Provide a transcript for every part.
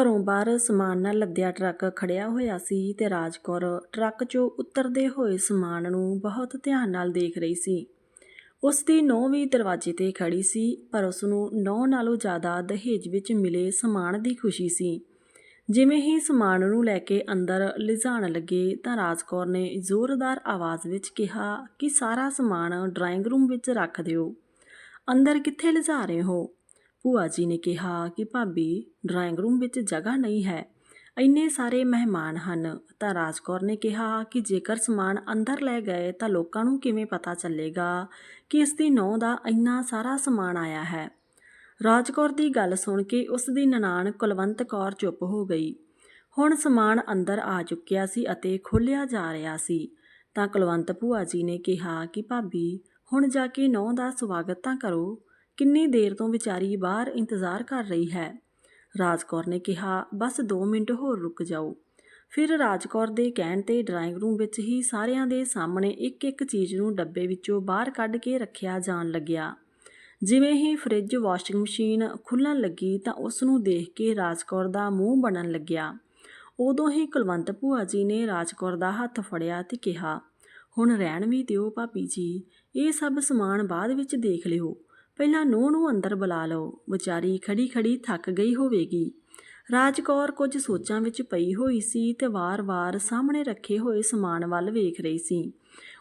ਘਰੋਂ ਬਾਹਰ ਸਮਾਨ ਨਾਲ ਲੱਦਿਆ ਟਰੱਕ ਖੜਿਆ ਹੋਇਆ ਸੀ ਤੇ ਰਾਜਕੌਰ ਟਰੱਕ 'ਚੋਂ ਉਤਰਦੇ ਹੋਏ ਸਮਾਨ ਨੂੰ ਬਹੁਤ ਧਿਆਨ ਨਾਲ ਦੇਖ ਰਹੀ ਸੀ। ਉਸ ਦੀ ਨੌਂ ਵੀ ਦਰਵਾਜ਼ੇ ਤੇ ਖੜੀ ਸੀ, ਪਰ ਉਸ ਨੂੰ ਨੌਂ ਨਾਲੋਂ ਜ਼ਿਆਦਾ ਦਹੇਜ ਵਿੱਚ ਮਿਲੇ ਸਮਾਨ ਦੀ ਖੁਸ਼ੀ ਸੀ। ਜਿਵੇਂ ਹੀ ਸਮਾਨ ਨੂੰ ਲੈ ਕੇ ਅੰਦਰ ਲਿਜਾਣ ਲੱਗੇ ਤਾਂ ਰਾਜਕੌਰ ਨੇ ਜ਼ੋਰਦਾਰ ਆਵਾਜ਼ ਵਿੱਚ ਕਿਹਾ ਕਿ ਸਾਰਾ ਸਮਾਨ ਡਰਾਇੰਗ ਰੂਮ ਵਿੱਚ ਰੱਖ ਦਿਓ। ਅੰਦਰ ਕਿੱਥੇ ਲਿਜਾ ਰਹੇ ਹੋ? ਭੂਆ ਜੀ ਨੇ ਕਿਹਾ ਕਿ ਭਾਬੀ ਡਰਾਇੰਗ ਰੂਮ ਵਿੱਚ ਜਗ੍ਹਾ ਨਹੀਂ ਹੈ। ਇੰਨੇ ਸਾਰੇ ਮਹਿਮਾਨ ਹਨ। ਤਾਂ ਰਾਜਕੌਰ ਨੇ ਕਿਹਾ ਕਿ ਜੇਕਰ ਸਮਾਨ ਅੰਦਰ ਲੈ ਗਏ ਤਾਂ ਲੋਕਾਂ ਨੂੰ ਕਿਵੇਂ ਪਤਾ ਚੱਲੇਗਾ ਕਿ ਇਸ ਦੀ ਨੌਂ ਦਾ ਇੰਨਾ ਸਾਰਾ ਸਮਾਨ ਆਇਆ ਹੈ। ਰਾਜਕੌਰ ਦੀ ਗੱਲ ਸੁਣ ਕੇ ਉਸ ਦੀ ਨਨਾਣ ਕੁਲਵੰਤ ਕੌਰ ਚੁੱਪ ਹੋ ਗਈ। ਹੁਣ ਸਮਾਨ ਅੰਦਰ ਆ ਚੁੱਕਿਆ ਸੀ ਅਤੇ ਖੋਲ੍ਹਿਆ ਜਾ ਰਿਹਾ ਸੀ। ਤਾਂ ਕੁਲਵੰਤ ਭੂਆ ਜੀ ਨੇ ਕਿਹਾ ਕਿ ਭਾਬੀ, ਹੁਣ ਜਾ ਕੇ ਨੌਂ ਦਾ ਸਵਾਗਤ ਤਾਂ ਕਰੋ। ਕਿੰਨੀ ਦੇਰ ਤੋਂ ਵਿਚਾਰੀ ਬਾਹਰ ਇੰਤਜ਼ਾਰ ਕਰ ਰਹੀ ਹੈ? ਰਾਜਕੌਰ ਨੇ ਕਿਹਾ, ਬਸ 2 ਮਿੰਟ ਹੋਰ ਰੁਕ ਜਾਓ। ਫਿਰ ਰਾਜਕੌਰ ਦੇ ਕਹਿਣ ਤੇ ਡਰਾਇੰਗ ਰੂਮ ਵਿੱਚ ਹੀ ਸਾਰਿਆਂ ਦੇ ਸਾਹਮਣੇ ਇੱਕ-ਇੱਕ ਚੀਜ਼ ਨੂੰ ਡੱਬੇ ਵਿੱਚੋਂ ਬਾਹਰ ਕੱਢ ਕੇ ਰੱਖਿਆ ਜਾਣ ਲੱਗਿਆ। ਜਿਵੇਂ ਹੀ ਫ੍ਰਿਜ ਵਾਸ਼ਿੰਗ ਮਸ਼ੀਨ ਖੁੱਲਣ ਲੱਗੀ ਤਾਂ ਉਸ ਨੂੰ ਦੇਖ ਕੇ ਰਾਜਕੌਰ ਦਾ ਮੂੰਹ ਬਣਨ ਲੱਗਿਆ। ਉਦੋਂ ਹੀ ਕੁਲਵੰਤ ਭੂਆ ਜੀ ਨੇ ਰਾਜਕੌਰ ਦਾ ਹੱਥ ਫੜਿਆ ਤੇ ਕਿਹਾ, ਹੁਣ ਰਹਿਣ ਵੀ ਦਿਓ ਭਾਬੀ ਜੀ, ਇਹ ਸਭ ਸਮਾਨ ਬਾਅਦ ਵਿੱਚ ਦੇਖ ਲਿਓ। ਪਹਿਲਾਂ ਨੂੰਹ ਨੂੰ ਅੰਦਰ ਬੁਲਾ ਲਓ। ਵਿਚਾਰੀ ਖੜੀ ਖੜੀ ਥੱਕ ਗਈ ਹੋਵੇਗੀ। ਰਾਜਕੌਰ ਕੁਝ ਸੋਚਾਂ ਵਿੱਚ ਪਈ ਹੋਈ ਸੀ ਤੇ ਵਾਰ-ਵਾਰ ਸਾਹਮਣੇ ਰੱਖੇ ਹੋਏ ਸਮਾਨ ਵੱਲ ਵੇਖ ਰਹੀ ਸੀ।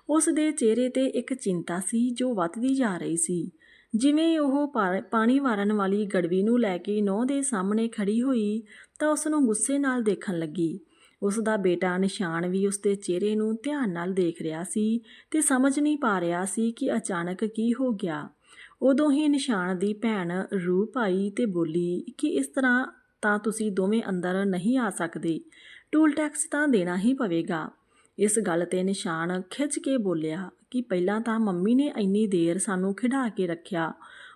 ਉਸ ਦੇ ਚਿਹਰੇ ਤੇ ਇੱਕ ਚਿੰਤਾ ਸੀ ਜੋ ਵੱਧਦੀ ਜਾ ਰਹੀ ਸੀ। ਜਿਵੇਂ ਉਹ ਪਾਣੀ ਵਾਰਨ ਵਾਲੀ ਗੜਵੀ ਨੂੰ ਲੈ ਕੇ ਨੌ ਦੇ ਸਾਹਮਣੇ ਖੜੀ ਹੋਈ ਤਾਂ ਉਸ ਨੂੰ ਗੁੱਸੇ ਨਾਲ ਦੇਖਣ ਲੱਗੀ। ਉਸ ਦਾ ਬੇਟਾ ਨਿਸ਼ਾਨ ਵੀ ਉਸ ਦੇ ਚਿਹਰੇ ਨੂੰ ਧਿਆਨ ਨਾਲ ਦੇਖ ਰਿਹਾ ਸੀ ਤੇ ਸਮਝ ਨਹੀਂ ਪਾ ਰਿਹਾ ਸੀ ਕਿ ਅਚਾਨਕ ਕੀ ਹੋ ਗਿਆ। ਉਦੋਂ ਹੀ ਨਿਸ਼ਾਨ ਦੀ ਭੈਣ ਰੂਪ ਆਈ ਤੇ ਬੋਲੀ ਕਿ ਇਸ ਤਰ੍ਹਾਂ ਤਾਂ ਤੁਸੀਂ ਦੋਵੇਂ ਅੰਦਰ ਨਹੀਂ ਆ ਸਕਦੇ। ਟੂਲ ਟੈਕਸ ਤਾਂ ਦੇਣਾ ਹੀ ਪਵੇਗਾ। ਇਸ ਗੱਲ ਤੇ ਨਿਸ਼ਾਨ ਖਿੱਚ ਕੇ ਬੋਲਿਆ ਕਿ ਪਹਿਲਾਂ ਤਾਂ ਮੰਮੀ ਨੇ ਇੰਨੀ ਦੇਰ ਸਾਨੂੰ ਖਿਡਾ ਕੇ ਰੱਖਿਆ।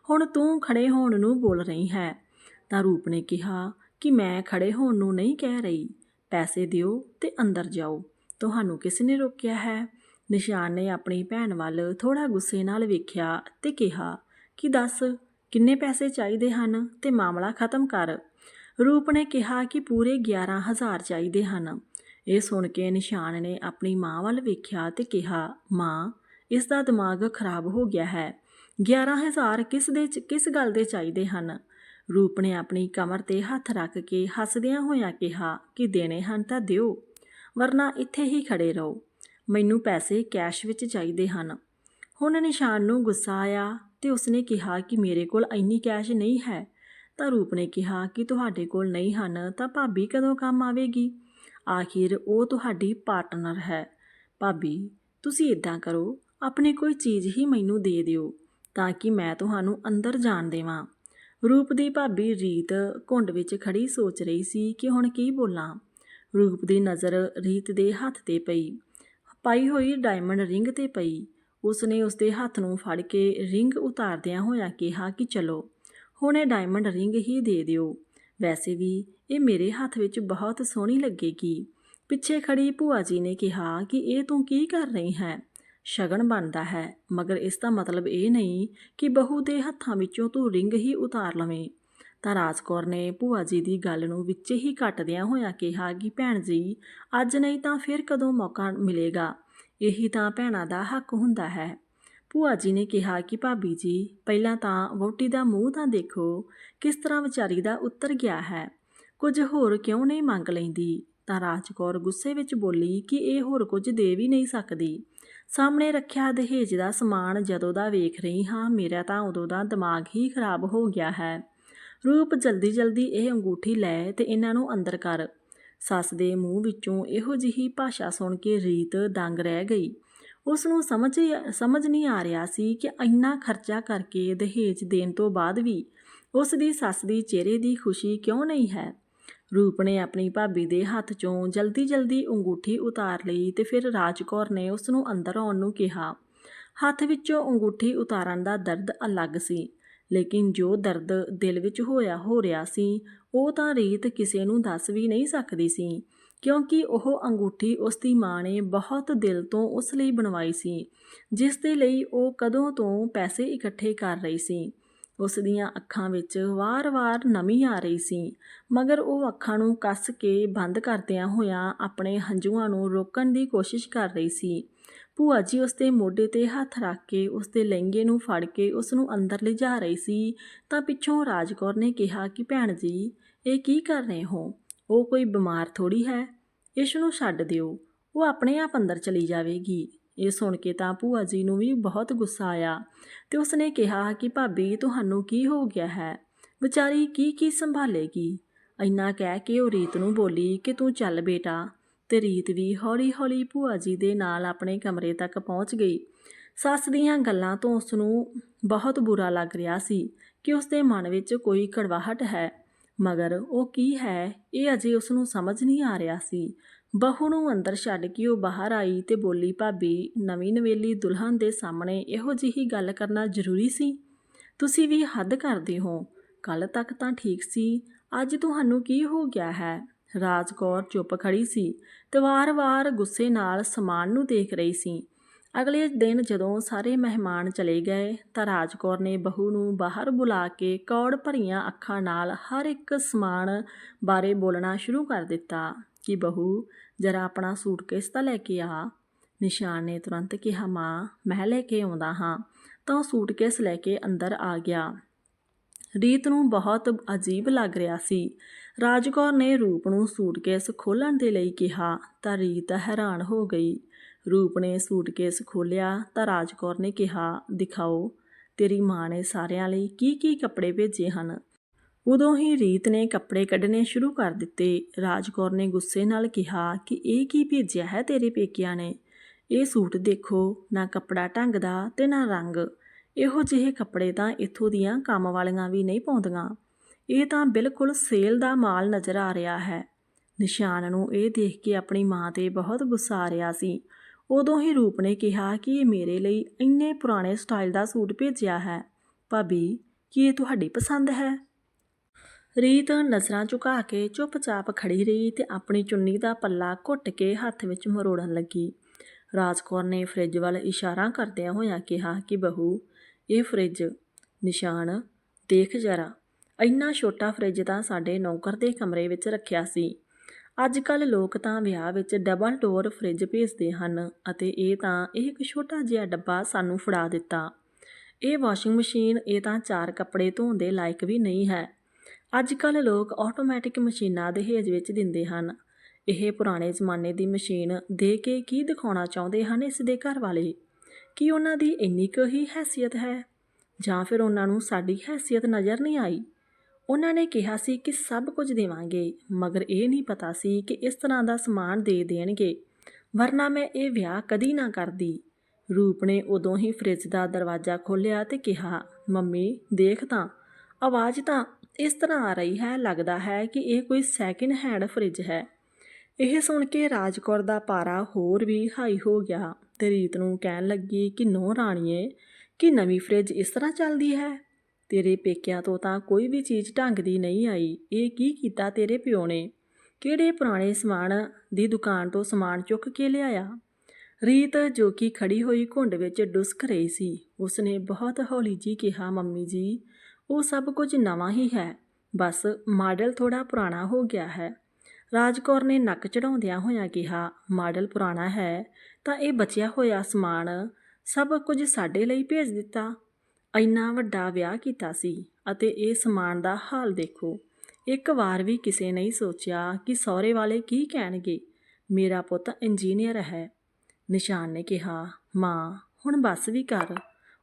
ਹੁਣ ਤੂੰ ਖੜੇ ਹੋਣ ਨੂੰ ਬੋਲ ਰਹੀ ਹੈ। ਤਾਂ ਰੂਪ ਨੇ ਕਿਹਾ ਕਿ ਮੈਂ ਖੜੇ ਹੋਣ ਨੂੰ ਨਹੀਂ ਕਹਿ ਰਹੀ। ਪੈਸੇ ਦਿਓ ਤੇ ਅੰਦਰ ਜਾਓ। ਤੁਹਾਨੂੰ ਕਿਸ ਨੇ ਰੋਕਿਆ ਹੈ? ਨਿਸ਼ਾਨ ਨੇ ਆਪਣੀ ਭੈਣ ਵੱਲ ਥੋੜਾ ਗੁੱਸੇ ਨਾਲ ਵੇਖਿਆ ਤੇ ਕਿਹਾ ਕਿ ਦੱਸ ਕਿੰਨੇ ਪੈਸੇ ਚਾਹੀਦੇ ਹਨ ਤੇ ਮਾਮਲਾ ਖਤਮ ਕਰ। ਰੂਪ ਨੇ ਕਿਹਾ ਕਿ ਪੂਰੇ 11000 ਚਾਹੀਦੇ ਹਨ। ਇਹ ਸੁਣ ਕੇ ਨਿਸ਼ਾਨ ਨੇ ਆਪਣੀ ਮਾਂ ਵੱਲ ਵੇਖਿਆ ਤੇ ਕਿਹਾ, ਮਾਂ ਇਸ ਦਾ ਦਿਮਾਗ ਖਰਾਬ ਹੋ ਗਿਆ ਹੈ। 11000 ਕਿਸ ਦੇ ਕਿਸ ਗੱਲ ਦੇ ਚਾਹੀਦੇ ਹਨ? ਰੂਪ ਨੇ ਆਪਣੀ ਕਮਰ ਤੇ ਹੱਥ ਰੱਖ ਕੇ ਹੱਸਦਿਆਂ ਹੋਇਆਂ ਕਿਹਾ, ਕਿ ਦੇਣੇ ਹਨ ਤਾਂ ਦਿਓ, ਵਰਨਾ ਇੱਥੇ ਹੀ ਖੜੇ ਰਹੋ। ਮੈਨੂੰ ਪੈਸੇ ਕੈਸ਼ ਵਿੱਚ ਚਾਹੀਦੇ ਹਨ। ਹੁਣ ਨਿਸ਼ਾਨ ਨੂੰ ਗੁੱਸਾ ਆਇਆ ਤੇ ਉਸਨੇ ਕਿਹਾ ਕਿ ਮੇਰੇ ਕੋਲ ਇੰਨੀ ਕੈਸ਼ ਨਹੀਂ ਹੈ। ਤਾਂ ਰੂਪ ਨੇ ਕਿਹਾ ਕਿ ਤੁਹਾਡੇ ਕੋਲ ਨਹੀਂ ਹਨ, ਤਾਂ ਭਾਬੀ ਕਦੋਂ ਕੰਮ ਆਵੇਗੀ? ਆਖਿਰ ਉਹ ਤੁਹਾਡੀ ਪਾਰਟਨਰ ਹੈ। ਭਾਬੀ, ਤੁਸੀਂ ਇਦਾਂ ਕਰੋ, ਆਪਣੀ ਕੋਈ ਚੀਜ਼ ਹੀ ਮੈਨੂੰ ਦੇ ਦਿਓ, ਤਾਂ ਕਿ ਮੈਂ ਤੁਹਾਨੂੰ ਅੰਦਰ ਜਾਣ ਦੇਵਾਂ। ਰੂਪ ਦੀ ਭਾਬੀ ਰੀਤ ਘੁੰਡ ਵਿੱਚ ਖੜੀ ਸੋਚ ਰਹੀ ਸੀ ਕਿ ਹੁਣ ਕੀ ਬੋਲਾਂ। ਰੂਪ ਦੀ ਨਜ਼ਰ ਰੀਤ ਦੇ ਹੱਥ ਤੇ ਪਈ, ਪਾਈ ਹੋਈ ਡਾਇਮੰਡ ਰਿੰਗ ਤੇ ਪਈ। ਉਸ ਉਸਨੇ ਉਸਦੇ ਹੱਥ ਨੂੰ ਫੜ ਕੇ ਰਿੰਗ ਉਤਾਰਦਿਆਂ ਹੋਇਆ ਕਿਹਾ ਕਿ ਚਲੋ, ਹੁਣ ਇਹ ਡਾਇਮੰਡ ਰਿੰਗ ਹੀ ਦੇ ਦਿਓ। ਵੈਸੇ ਵੀ ਇਹ ਮੇਰੇ ਹੱਥ ਵਿੱਚ ਬਹੁਤ ਸੋਹਣੀ ਲੱਗੇਗੀ। ਪਿੱਛੇ ਖੜੀ ਭੂਆ ਜੀ ਨੇ ਕਿਹਾ ਕਿ ਇਹ ਤੂੰ ਕੀ ਕਰ ਰਹੀ ਹੈ? ਸ਼ਗਨ ਬਣਦਾ ਹੈ, ਮਗਰ ਇਸ ਦਾ ਮਤਲਬ ਇਹ ਨਹੀਂ ਕਿ ਬਹੂ ਦੇ ਹੱਥਾਂ ਵਿੱਚੋਂ ਤੂੰ ਰਿੰਗ ਹੀ ਉਤਾਰ ਲਵੇਂ। ਤਾਂ ਰਾਜਕੌਰ ਨੇ ਭੂਆ ਜੀ ਦੀ ਗੱਲ ਨੂੰ ਵਿੱਚ ਹੀ ਕੱਟਦਿਆਂ ਹੋਇਆਂ ਕਿਹਾ ਕਿ ਭੈਣ ਜੀ, ਅੱਜ ਨਹੀਂ ਤਾਂ ਫਿਰ ਕਦੋਂ ਮੌਕਾ ਮਿਲੇਗਾ? ਇਹੀ ਤਾਂ ਭੈਣਾਂ ਦਾ ਹੱਕ ਹੁੰਦਾ ਹੈ। ਭੂਆ ਜੀ ਨੇ ਕਿਹਾ ਕਿ ਭਾਬੀ ਜੀ, ਪਹਿਲਾਂ ਤਾਂ ਵਹੁਟੀ ਦਾ ਮੂੰਹ ਤਾਂ ਦੇਖੋ, ਕਿਸ ਤਰ੍ਹਾਂ ਵਿਚਾਰੀ ਦਾ ਉੱਤਰ ਗਿਆ ਹੈ। ਕੁਝ ਹੋਰ ਕਿਉਂ ਨਹੀਂ ਮੰਗ ਲੈਂਦੀ? ਤਾਂ ਰਾਜਕੌਰ ਗੁੱਸੇ ਵਿੱਚ ਬੋਲੀ ਕਿ ਇਹ ਹੋਰ ਕੁਝ ਦੇ ਵੀ ਨਹੀਂ ਸਕਦੀ। ਸਾਹਮਣੇ ਰੱਖਿਆ ਦਹੇਜ ਦਾ ਸਮਾਨ ਜਦੋਂ ਦਾ ਵੇਖ ਰਹੀ ਹਾਂ, ਮੇਰਾ ਤਾਂ ਉਦੋਂ ਦਾ ਦਿਮਾਗ ਹੀ ਖਰਾਬ ਹੋ ਗਿਆ ਹੈ। ਰੂਪ ਜਲਦੀ ਜਲਦੀ ਇਹ ਅੰਗੂਠੀ ਲੈ ਤੇ ਇਹਨਾਂ ਨੂੰ ਅੰਦਰ ਕਰ। ਸੱਸ ਦੇ ਮੂੰਹ ਵਿੱਚੋਂ ਇਹੋ ਜਿਹੀ ਭਾਸ਼ਾ ਸੁਣ ਕੇ ਰੀਤ ਦੰਗ ਰਹਿ ਗਈ। ਉਸ ਨੂੰ ਸਮਝ ਸਮਝ ਨਹੀਂ ਆ ਰਿਹਾ ਸੀ ਕਿ ਇੰਨਾ ਖਰਚਾ ਕਰਕੇ ਦਹੇਜ ਦੇਣ ਤੋਂ ਬਾਅਦ ਵੀ ਉਸ ਦੀ ਸੱਸ ਦੀ ਚਿਹਰੇ ਦੀ ਖੁਸ਼ੀ ਕਿਉਂ ਨਹੀਂ ਹੈ? ਰੂਪ ਨੇ ਆਪਣੀ ਭਾਬੀ ਦੇ ਹੱਥ 'ਚੋਂ ਜਲਦੀ-ਜਲਦੀ ਅੰਗੂਠੀ ਉਤਾਰ ਲਈ ਤੇ ਫਿਰ ਰਾਜਕੌਰ ਨੇ ਉਸ ਨੂੰ ਅੰਦਰ ਆਉਣ ਨੂੰ ਕਿਹਾ। ਹੱਥ ਵਿੱਚੋਂ ਅੰਗੂਠੀ ਉਤਾਰਨ ਦਾ ਦਰਦ ਅਲੱਗ ਸੀ, ਲੇਕਿਨ ਜੋ ਦਰਦ ਦਿਲ ਵਿੱਚ ਹੋਇਆ ਹੋ ਰਿਹਾ ਸੀ ਉਹ ਤਾਂ ਰੀਤ ਕਿਸੇ ਨੂੰ ਦੱਸ ਵੀ ਨਹੀਂ ਸਕਦੀ ਸੀ, ਕਿਉਂਕਿ ਉਹ ਅੰਗੂਠੀ ਉਸ ਦੀ ਮਾਂ ਨੇ ਬਹੁਤ ਦਿਲ ਤੋਂ ਉਸ ਲਈ ਬਣਵਾਈ ਸੀ, ਜਿਸ ਦੇ ਲਈ ਉਹ ਕਦੋਂ ਤੋਂ ਪੈਸੇ ਇਕੱਠੇ ਕਰ ਰਹੀ ਸੀ। ਉਸ ਦੀਆਂ ਅੱਖਾਂ ਵਿੱਚ ਵਾਰ-ਵਾਰ ਨਮੀ ਆ ਰਹੀ ਸੀ, ਮਗਰ ਉਹ ਅੱਖਾਂ ਨੂੰ ਕੱਸ ਕੇ ਬੰਦ ਕਰਦਿਆਂ ਹੋਇਆਂ ਆਪਣੇ ਹੰਝੂਆਂ ਨੂੰ ਰੋਕਣ ਦੀ ਕੋਸ਼ਿਸ਼ ਕਰ ਰਹੀ ਸੀ। ਭੂਆ ਜੀ ਉਸ ਦੇ ਮੋਢੇ ਤੇ ਹੱਥ ਰੱਖ ਕੇ ਉਸ ਦੇ ਲਹਿੰਗੇ ਨੂੰ ਫੜ ਕੇ ਉਸ ਨੂੰ ਅੰਦਰ ਲਿਜਾ ਰਹੀ ਸੀ, ਤਾਂ ਪਿੱਛੋਂ ਰਾਜਕੌਰ ਨੇ ਕਿਹਾ ਕਿ ਭੈਣ ਜੀ ਇਹ ਕੀ ਕਰ ਰਹੇ ਹੋ? ਉਹ ਕੋਈ ਬਿਮਾਰ ਥੋੜੀ ਹੈ। ਇਸ ਨੂੰ ਛੱਡ ਦਿਓ। ਉਹ ਆਪਣੇ ਆਪ ਅੰਦਰ ਚਲੀ ਜਾਵੇਗੀ। ਇਹ ਸੁਣ ਕੇ ਤਾਂ ਭੂਆ ਜੀ ਨੂੰ ਵੀ ਬਹੁਤ ਗੁੱਸਾ ਆਇਆ ਤੇ ਉਸਨੇ ਕਿਹਾ ਕਿ ਭਾਬੀ, ਤੁਹਾਨੂੰ ਕੀ ਹੋ ਗਿਆ ਹੈ? ਵਿਚਾਰੀ ਕੀ ਕੀ ਸੰਭਾਲੇਗੀ? ਇੰਨਾ ਕਹਿ ਕੇ ਉਹ ਰੀਤ ਨੂੰ ਬੋਲੀ ਕਿ ਤੂੰ ਚੱਲ ਬੇਟਾ। ਤੇ ਰੀਤ ਵੀ ਹੌਲੀ-ਹੌਲੀ ਭੂਆ ਜੀ ਦੇ ਨਾਲ ਆਪਣੇ ਕਮਰੇ ਤੱਕ ਪਹੁੰਚ ਗਈ। ਸੱਸ ਦੀਆਂ ਗੱਲਾਂ ਤੋਂ ਉਸ ਨੂੰ ਬਹੁਤ ਬੁਰਾ ਲੱਗ ਰਿਹਾ ਸੀ ਕਿ ਉਸ ਦੇ ਮਨ ਵਿੱਚ ਕੋਈ ਕੜਵਾਹਟ ਹੈ। ਮਗਰ ਉਹ ਕੀ ਹੈ, ਇਹ ਅਜੇ ਉਸ ਨੂੰ ਸਮਝ ਨਹੀਂ ਆ ਰਿਹਾ ਸੀ। ਬਹੂ ਨੂੰ ਅੰਦਰ ਛੱਡ ਕੇ ਉਹ ਬਾਹਰ ਆਈ ਤੇ ਬੋਲੀ, ਭਾਬੀ, ਨਵੀਂ ਨਵੇਲੀ ਦੁਲਹਨ ਦੇ ਸਾਹਮਣੇ ਇਹੋ ਜਿਹੀ ਗੱਲ ਕਰਨਾ ਜ਼ਰੂਰੀ ਸੀ? ਤੁਸੀਂ ਵੀ ਹੱਦ ਕਰਦੇ ਹੋ। ਕੱਲ ਤੱਕ ਤਾਂ ਠੀਕ ਸੀ। ਅੱਜ ਤੁਹਾਨੂੰ ਕੀ ਹੋ ਗਿਆ ਹੈ? ਰਾਜਕੌਰ ਚੁੱਪ ਖੜੀ ਸੀ ਤੇ ਵਾਰ-ਵਾਰ ਗੁੱਸੇ ਨਾਲ ਸਮਾਨ ਨੂੰ ਦੇਖ ਰਹੀ ਸੀ। ਅਗਲੇ ਦਿਨ ਜਦੋਂ ਸਾਰੇ ਮਹਿਮਾਨ ਚਲੇ ਗਏ ਤਾਂ ਰਾਜਕੌਰ ਨੇ ਬਹੂ ਨੂੰ ਬਾਹਰ ਬੁਲਾ ਕੇ ਕੌੜ ਭਰੀਆਂ ਅੱਖਾਂ ਨਾਲ ਹਰ ਇੱਕ ਸਮਾਨ ਬਾਰੇ ਬੋਲਣਾ ਸ਼ੁਰੂ ਕਰ ਦਿੱਤਾ ਕਿ ਬਹੂ, ਜਰਾ ਆਪਣਾ ਸੂਟਕੇਸ ਤਾਂ ਲੈ ਕੇ ਆ। ਨਿਸ਼ਾਨ ਨੇ ਤੁਰੰਤ ਕਿਹਾ, ਮਾਂ, ਮੈਂ ਲੈ ਕੇ ਆਉਂਦਾ ਹਾਂ। ਤਾਂ ਉਹ ਸੂਟਕੇਸ ਲੈ ਕੇ ਅੰਦਰ ਆ ਗਿਆ। ਰੀਤ ਨੂੰ ਬਹੁਤ ਅਜੀਬ ਲੱਗ ਰਿਹਾ ਸੀ। ਰਾਜਕੌਰ ਨੇ ਰੂਪ ਨੂੰ ਸੂਟਕੇਸ ਖੋਲਣ ਦੇ ਲਈ ਕਿਹਾ ਤਾਂ ਰੀਤ ਹੈਰਾਨ ਹੋ ਗਈ। ਰੂਪ ਨੇ ਸੂਟਕੇਸ ਖੋਲ੍ਹਿਆ ਤਾਂ ਰਾਜਕੌਰ ਨੇ ਕਿਹਾ, ਦਿਖਾਓ, ਤੇਰੀ ਮਾਂ ਨੇ ਸਾਰਿਆਂ ਲਈ ਕੀ ਕੀ ਕੱਪੜੇ ਭੇਜੇ ਹਨ? ਉਦੋਂ ਹੀ ਰੀਤ ਨੇ ਕੱਪੜੇ ਕੱਢਣੇ ਸ਼ੁਰੂ ਕਰ ਦਿੱਤੇ। ਰਾਜਕੌਰ ਨੇ ਗੁੱਸੇ ਨਾਲ ਕਿਹਾ ਕਿ ਇਹ ਕੀ ਭੇਜਿਆ ਹੈ ਤੇਰੇ ਪੇਕਿਆਂ ਨੇ? ਇਹ ਸੂਟ ਦੇਖੋ, ਨਾ ਕੱਪੜਾ ਢੰਗ ਦਾ ਤੇ ਨਾ ਰੰਗ। ਇਹੋ ਜਿਹੇ ਕੱਪੜੇ ਤਾਂ ਇੱਥੋਂ ਦੀਆਂ ਕੰਮ ਵਾਲੀਆਂ ਵੀ ਨਹੀਂ ਪਾਉਂਦੀਆਂ। ਇਹ ਤਾਂ ਬਿਲਕੁਲ ਸੇਲ ਦਾ ਮਾਲ ਨਜ਼ਰ ਆ ਰਿਹਾ ਹੈ। ਨਿਸ਼ਾਨ ਨੂੰ ਇਹ ਦੇਖ ਕੇ ਆਪਣੀ ਮਾਂ ਤੇ ਬਹੁਤ ਗੁੱਸਾ ਆ ਰਿਹਾ ਸੀ। ਉਦੋਂ ਹੀ ਰੂਪ ਨੇ ਕਿਹਾ ਕਿ ਇਹ ਮੇਰੇ ਲਈ ਇੰਨੇ ਪੁਰਾਣੇ ਸਟਾਈਲ ਦਾ ਸੂਟ ਭੇਜਿਆ ਹੈ। ਭਾਬੀ, ਕੀ ਇਹ ਤੁਹਾਡੀ ਪਸੰਦ ਹੈ? ਰੀਤ ਨਜ਼ਰਾਂ ਝੁਕਾ ਕੇ ਚੁੱਪਚਾਪ ਖੜੀ ਰਹੀ ਤੇ ਆਪਣੀ ਚੁੰਨੀ ਦਾ ਪੱਲਾ ਘੁੱਟ ਕੇ ਹੱਥ ਵਿੱਚ ਮਰੋੜਨ ਲੱਗੀ। ਰਾਜਕੌਰ ਨੇ ਫ੍ਰਿਜ ਵੱਲ ਇਸ਼ਾਰਾ ਕਰਦਿਆਂ ਹੋਇਆਂ ਕਿਹਾ ਕਿ, ਬਹੂ, ਇਹ ਫ੍ਰਿਜ ਨਿਸ਼ਾਨ, ਦੇਖ ਜਰਾ। ਇੰਨਾ ਛੋਟਾ ਫ੍ਰਿਜ ਤਾਂ ਸਾਡੇ ਨੌਕਰ ਦੇ ਕਮਰੇ ਵਿੱਚ ਰੱਖਿਆ ਸੀ। ਅੱਜ ਕੱਲ ਲੋਕ ਤਾਂ ਵਿਆਹ ਵਿੱਚ ਡਬਲ ਡੋਰ ਫ੍ਰਿਜ ਭੇਜਦੇ ਹਨ ਅਤੇ ਇਹ ਤਾਂ ਇਹ ਇੱਕ ਛੋਟਾ ਜਿਹਾ ਡੱਬਾ ਸਾਨੂੰ ਫੜਾ ਦਿੱਤਾ। ਇਹ ਵਾਸ਼ਿੰਗ ਮਸ਼ੀਨ ਇਹ ਤਾਂ ਚਾਰ ਕੱਪੜੇ ਧੋਣ ਦੇ ਲਾਇਕ ਵੀ ਨਹੀਂ ਹੈ। ਅੱਜ ਕੱਲ ਲੋਕ ਆਟੋਮੈਟਿਕ ਮਸ਼ੀਨਾਂ ਦਹੇਜ ਵਿੱਚ ਦਿੰਦੇ ਹਨ। ਇਹ ਪੁਰਾਣੇ ਜ਼ਮਾਨੇ ਦੀ ਮਸ਼ੀਨ ਦੇ ਕੇ ਕੀ ਦਿਖਾਉਣਾ ਚਾਹੁੰਦੇ ਹਨ ਇਸ ਦੇ ਘਰ ਵਾਲੇ? ਕੀ ਉਹਨਾਂ ਦੀ ਇੰਨੀ ਕੁ ਹੀ ਹੈਸੀਅਤ ਹੈ? ਜਾਂ ਫਿਰ ਉਹਨਾਂ ਨੂੰ ਸਾਡੀ ਹੈਸੀਅਤ ਨਜ਼ਰ ਨਹੀਂ ਆਈ? ਉਹਨਾਂ ਨੇ ਕਿਹਾ ਸੀ ਕਿ ਸਭ ਕੁਝ ਦੇਵਾਂਗੇ, ਮਗਰ ਇਹ ਨਹੀਂ ਪਤਾ ਸੀ ਕਿ ਇਸ ਤਰ੍ਹਾਂ ਦਾ ਸਮਾਨ ਦੇ ਦੇਣਗੇ। ਵਰਨਾ ਮੈਂ ਇਹ ਵਿਆਹ ਕਦੀ ਨਾ ਕਰਦੀ। ਰੂਪ ਨੇ ਉਦੋਂ ਹੀ ਫ੍ਰਿਜ ਦਾ ਦਰਵਾਜ਼ਾ ਖੋਲ੍ਹਿਆ ਤੇ ਕਿਹਾ, ਮੰਮੀ, ਦੇਖ ਤਾਂ, ਆਵਾਜ਼ ਤਾਂ ਇਸ ਤਰ੍ਹਾਂ ਆ ਰਹੀ ਹੈ, ਲੱਗਦਾ ਹੈ ਕਿ ਇਹ ਕੋਈ ਸੈਕਿੰਡ ਹੈਂਡ ਫ੍ਰਿਜ ਹੈ। ਇਹ ਸੁਣ ਕੇ ਰਾਜਕੌਰ ਦਾ ਪਾਰਾ ਹੋਰ ਵੀ ਹਾਈ ਹੋ ਗਿਆ ਤੇ ਰੀਤ ਨੂੰ ਕਹਿਣ ਲੱਗੀ ਕਿ ਨੋ ਰਾਣੀਏ, ਕਿ ਨਵੀਂ ਫ੍ਰਿਜ ਇਸ ਤਰ੍ਹਾਂ ਚੱਲਦੀ ਹੈ? ਤੇਰੇ ਪੇਕਿਆਂ ਤੋਂ ਤਾਂ ਕੋਈ ਵੀ ਚੀਜ਼ ਢੰਗ ਦੀ ਨਹੀਂ ਆਈ। ਇਹ ਕੀ ਕੀਤਾ ਤੇਰੇ ਪਿਓ ਨੇ? ਕਿਹੜੇ ਪੁਰਾਣੇ ਸਮਾਨ ਦੀ ਦੁਕਾਨ ਤੋਂ ਸਮਾਨ ਚੁੱਕ ਕੇ ਲਿਆਇਆ? ਰੀਤ, ਜੋ ਕਿ ਖੜੀ ਹੋਈ ਘੁੰਡ ਵਿੱਚ ਡੁਸਕ ਰਹੀ ਸੀ, ਉਸਨੇ ਬਹੁਤ ਹੌਲੀ ਜੀ ਕਿਹਾ, ਮੰਮੀ ਜੀ, ਉਹ ਸਭ ਕੁਝ ਨਵਾਂ ਹੀ ਹੈ। ਬਸ ਮਾਡਲ ਥੋੜਾ ਪੁਰਾਣਾ ਹੋ ਗਿਆ ਹੈ। ਰਾਜਕੌਰ ਨੇ ਨੱਕ ਚੜਾਉਂਦਿਆਂ ਹੋਇਆਂ ਕਿਹਾ, ਮਾਡਲ ਪੁਰਾਣਾ ਹੈ ਤਾਂ ਇਹ ਬਚਿਆ ਹੋਇਆ ਸਮਾਨ ਸਭ ਕੁਝ ਸਾਡੇ ਲਈ ਭੇਜ ਦਿੱਤਾ। ਇੰਨਾ ਵੱਡਾ ਵਿਆਹ ਕੀਤਾ ਸੀ ਅਤੇ ਇਹ ਸਮਾਨ ਦਾ ਹਾਲ ਦੇਖੋ। ਇੱਕ ਵਾਰ ਵੀ ਕਿਸੇ ਨਹੀਂ ਸੋਚਿਆ ਕਿ ਸਹੁਰੇ ਵਾਲੇ ਕੀ ਕਹਿਣਗੇ। ਮੇਰਾ ਪੁੱਤ ਇੰਜੀਨੀਅਰ ਹੈ। ਨਿਸ਼ਾਨ ਨੇ ਕਿਹਾ, ਮਾਂ, ਹੁਣ ਬਸ ਵੀ ਕਰ।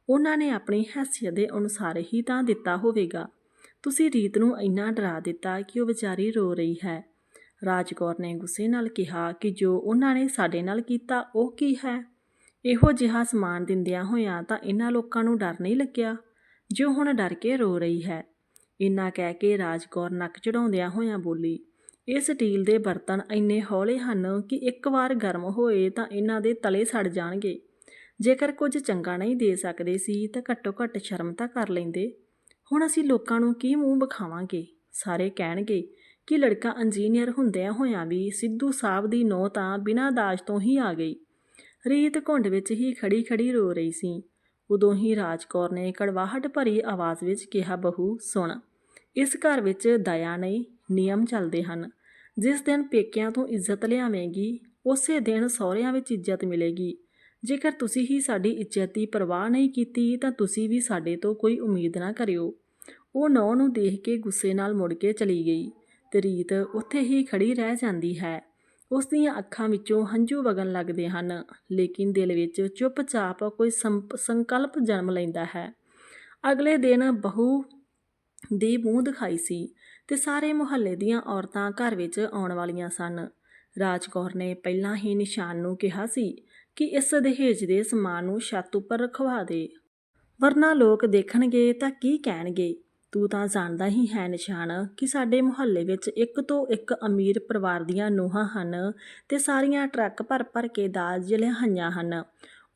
ਉਹਨਾਂ ਨੇ ਆਪਣੀ ਹੈਸੀਅਤ ਦੇ ਅਨੁਸਾਰ ਹੀ ਤਾਂ ਦਿੱਤਾ ਹੋਵੇਗਾ। ਤੁਸੀਂ ਰੀਤ ਨੂੰ ਇੰਨਾ ਡਰਾ ਦਿੱਤਾ ਕਿ ਉਹ ਵਿਚਾਰੀ ਰੋ ਰਹੀ ਹੈ। ਰਾਜਕੌਰ ਨੇ ਗੁੱਸੇ ਨਾਲ ਕਿਹਾ ਕਿ ਜੋ ਉਹਨਾਂ ਨੇ ਸਾਡੇ ਨਾਲ ਕੀਤਾ, ਉਹ ਕੀ ਹੈ? ਇਹੋ ਜਿਹਾ ਸਮਾਨ ਦਿੰਦਿਆਂ ਹੋਇਆਂ ਤਾਂ ਇਹਨਾਂ ਲੋਕਾਂ ਨੂੰ ਡਰ ਨਹੀਂ ਲੱਗਿਆ ਜੋ ਹੁਣ ਡਰ ਕੇ ਰੋ ਰਹੀ ਹੈ। ਇੰਨਾ ਕਹਿ ਕੇ ਰਾਜਕੌਰ ਨੱਕ ਚੜਾਉਂਦਿਆਂ ਹੋਇਆਂ ਬੋਲੀ ਇਹ ਸਟੀਲ ਦੇ ਬਰਤਨ ਇੰਨੇ ਹੌਲੇ ਹਨ ਕਿ ਇੱਕ ਵਾਰ ਗਰਮ ਹੋਏ ਤਾਂ ਇਹਨਾਂ ਦੇ ਤਲੇ ਸੜ ਜਾਣਗੇ। ਜੇਕਰ ਕੁਝ ਚੰਗਾ ਨਹੀਂ ਦੇ ਸਕਦੇ ਸੀ ਤਾਂ ਘੱਟੋ ਘੱਟ ਸ਼ਰਮ ਤਾਂ ਕਰ ਲੈਂਦੇ। ਹੁਣ ਅਸੀਂ ਲੋਕਾਂ ਨੂੰ ਕੀ ਮੂੰਹ ਵਿਖਾਵਾਂਗੇ? ਸਾਰੇ ਕਹਿਣਗੇ ਕਿ ਲੜਕਾ ਇੰਜੀਨੀਅਰ ਹੁੰਦਿਆਂ ਹੋਇਆਂ ਵੀ ਸਿੱਧੂ ਸਾਹਿਬ ਦੀ ਨੋ ਤਾਂ ਬਿਨਾਂ ਦਾਜ ਤੋਂ ਹੀ ਆ ਗਈ। ਰੀਤ ਘੁੰਡ ਵਿੱਚ ਹੀ ਖੜੀ ਖੜੀ ਰੋ ਰਹੀ ਸੀ। ਉਦੋਂ ਹੀ ਰਾਜਕੌਰ ਨੇ ਕੜਵਾਹਟ ਭਰੀ ਆਵਾਜ਼ ਵਿੱਚ ਕਿਹਾ, ਬਹੂ, ਸੁਣ। ਇਸ ਘਰ ਵਿੱਚ ਦਇਆ ਨਹੀਂ ਨਿਯਮ ਚੱਲਦੇ ਹਨ। ਜਿਸ ਦਿਨ ਪੇਕਿਆਂ ਤੋਂ ਇੱਜ਼ਤ ਲਿਆਵੇਂਗੀ, ਉਸੇ ਦਿਨ ਸਹੁਰਿਆਂ ਵਿੱਚ ਇੱਜ਼ਤ ਮਿਲੇਗੀ। ਜੇਕਰ ਤੁਸੀਂ ਹੀ ਸਾਡੀ ਇੱਜ਼ਤ ਦੀ ਪਰਵਾਹ ਨਹੀਂ ਕੀਤੀ, ਤਾਂ ਤੁਸੀਂ ਵੀ ਸਾਡੇ ਤੋਂ ਕੋਈ ਉਮੀਦ ਨਾ ਕਰਿਓ। ਉਹ ਨੌ ਨੂੰ ਦੇਖ ਕੇ ਗੁੱਸੇ ਨਾਲ ਮੁੜ ਕੇ ਚਲੀ ਗਈ ਤੇ ਰੀਤ ਉੱਥੇ ਹੀ ਖੜੀ ਰਹਿ ਜਾਂਦੀ ਹੈ। ਉਸ ਦੀਆਂ ਅੱਖਾਂ ਵਿੱਚੋਂ ਹੰਝੂ ਵਗਣ ਲੱਗਦੇ ਹਨ, ਲੇਕਿਨ ਦਿਲ ਵਿੱਚ ਚੁੱਪਚਾਪ ਕੋਈ ਸੰਪ- ਸੰਕਲਪ ਜਨਮ ਲੈਂਦਾ ਹੈ। ਅਗਲੇ ਦਿਨ ਬਹੂ ਦੀ ਮੂੰਹ ਦਿਖਾਈ ਸੀ ਤੇ ਸਾਰੇ ਮੁਹੱਲੇ ਦੀਆਂ ਔਰਤਾਂ ਘਰ ਵਿੱਚ ਆਉਣ ਵਾਲੀਆਂ ਸਨ। ਰਾਜਕੌਰ ਨੇ ਪਹਿਲਾਂ ਹੀ ਨਿਸ਼ਾਨ ਨੂੰ ਕਿਹਾ ਸੀ ਕਿ ਇਸ ਦਹੇਜ ਦੇ ਸਮਾਨ ਨੂੰ ਛੱਤ ਉੱਪਰ ਰਖਵਾ ਦੇ। ਵਰਨਾ ਲੋਕ ਦੇਖਣਗੇ ਤਾਂ ਕੀ ਕਹਿਣਗੇ। ਤੂੰ ਤਾਂ ਜਾਣਦਾ ਹੀ ਹੈ ਨਿਸ਼ਾਨ ਕਿ ਸਾਡੇ ਮੁਹੱਲੇ ਵਿੱਚ ਇੱਕ ਤੋਂ ਇੱਕ ਅਮੀਰ ਪਰਿਵਾਰ ਦੀਆਂ ਨੂੰਹਾਂ ਹਨ ਤੇ ਸਾਰੀਆਂ ਟਰੱਕ ਭਰ ਭਰ ਕੇ ਦਾਜ ਲਿਆਈਆਂ ਹਨ।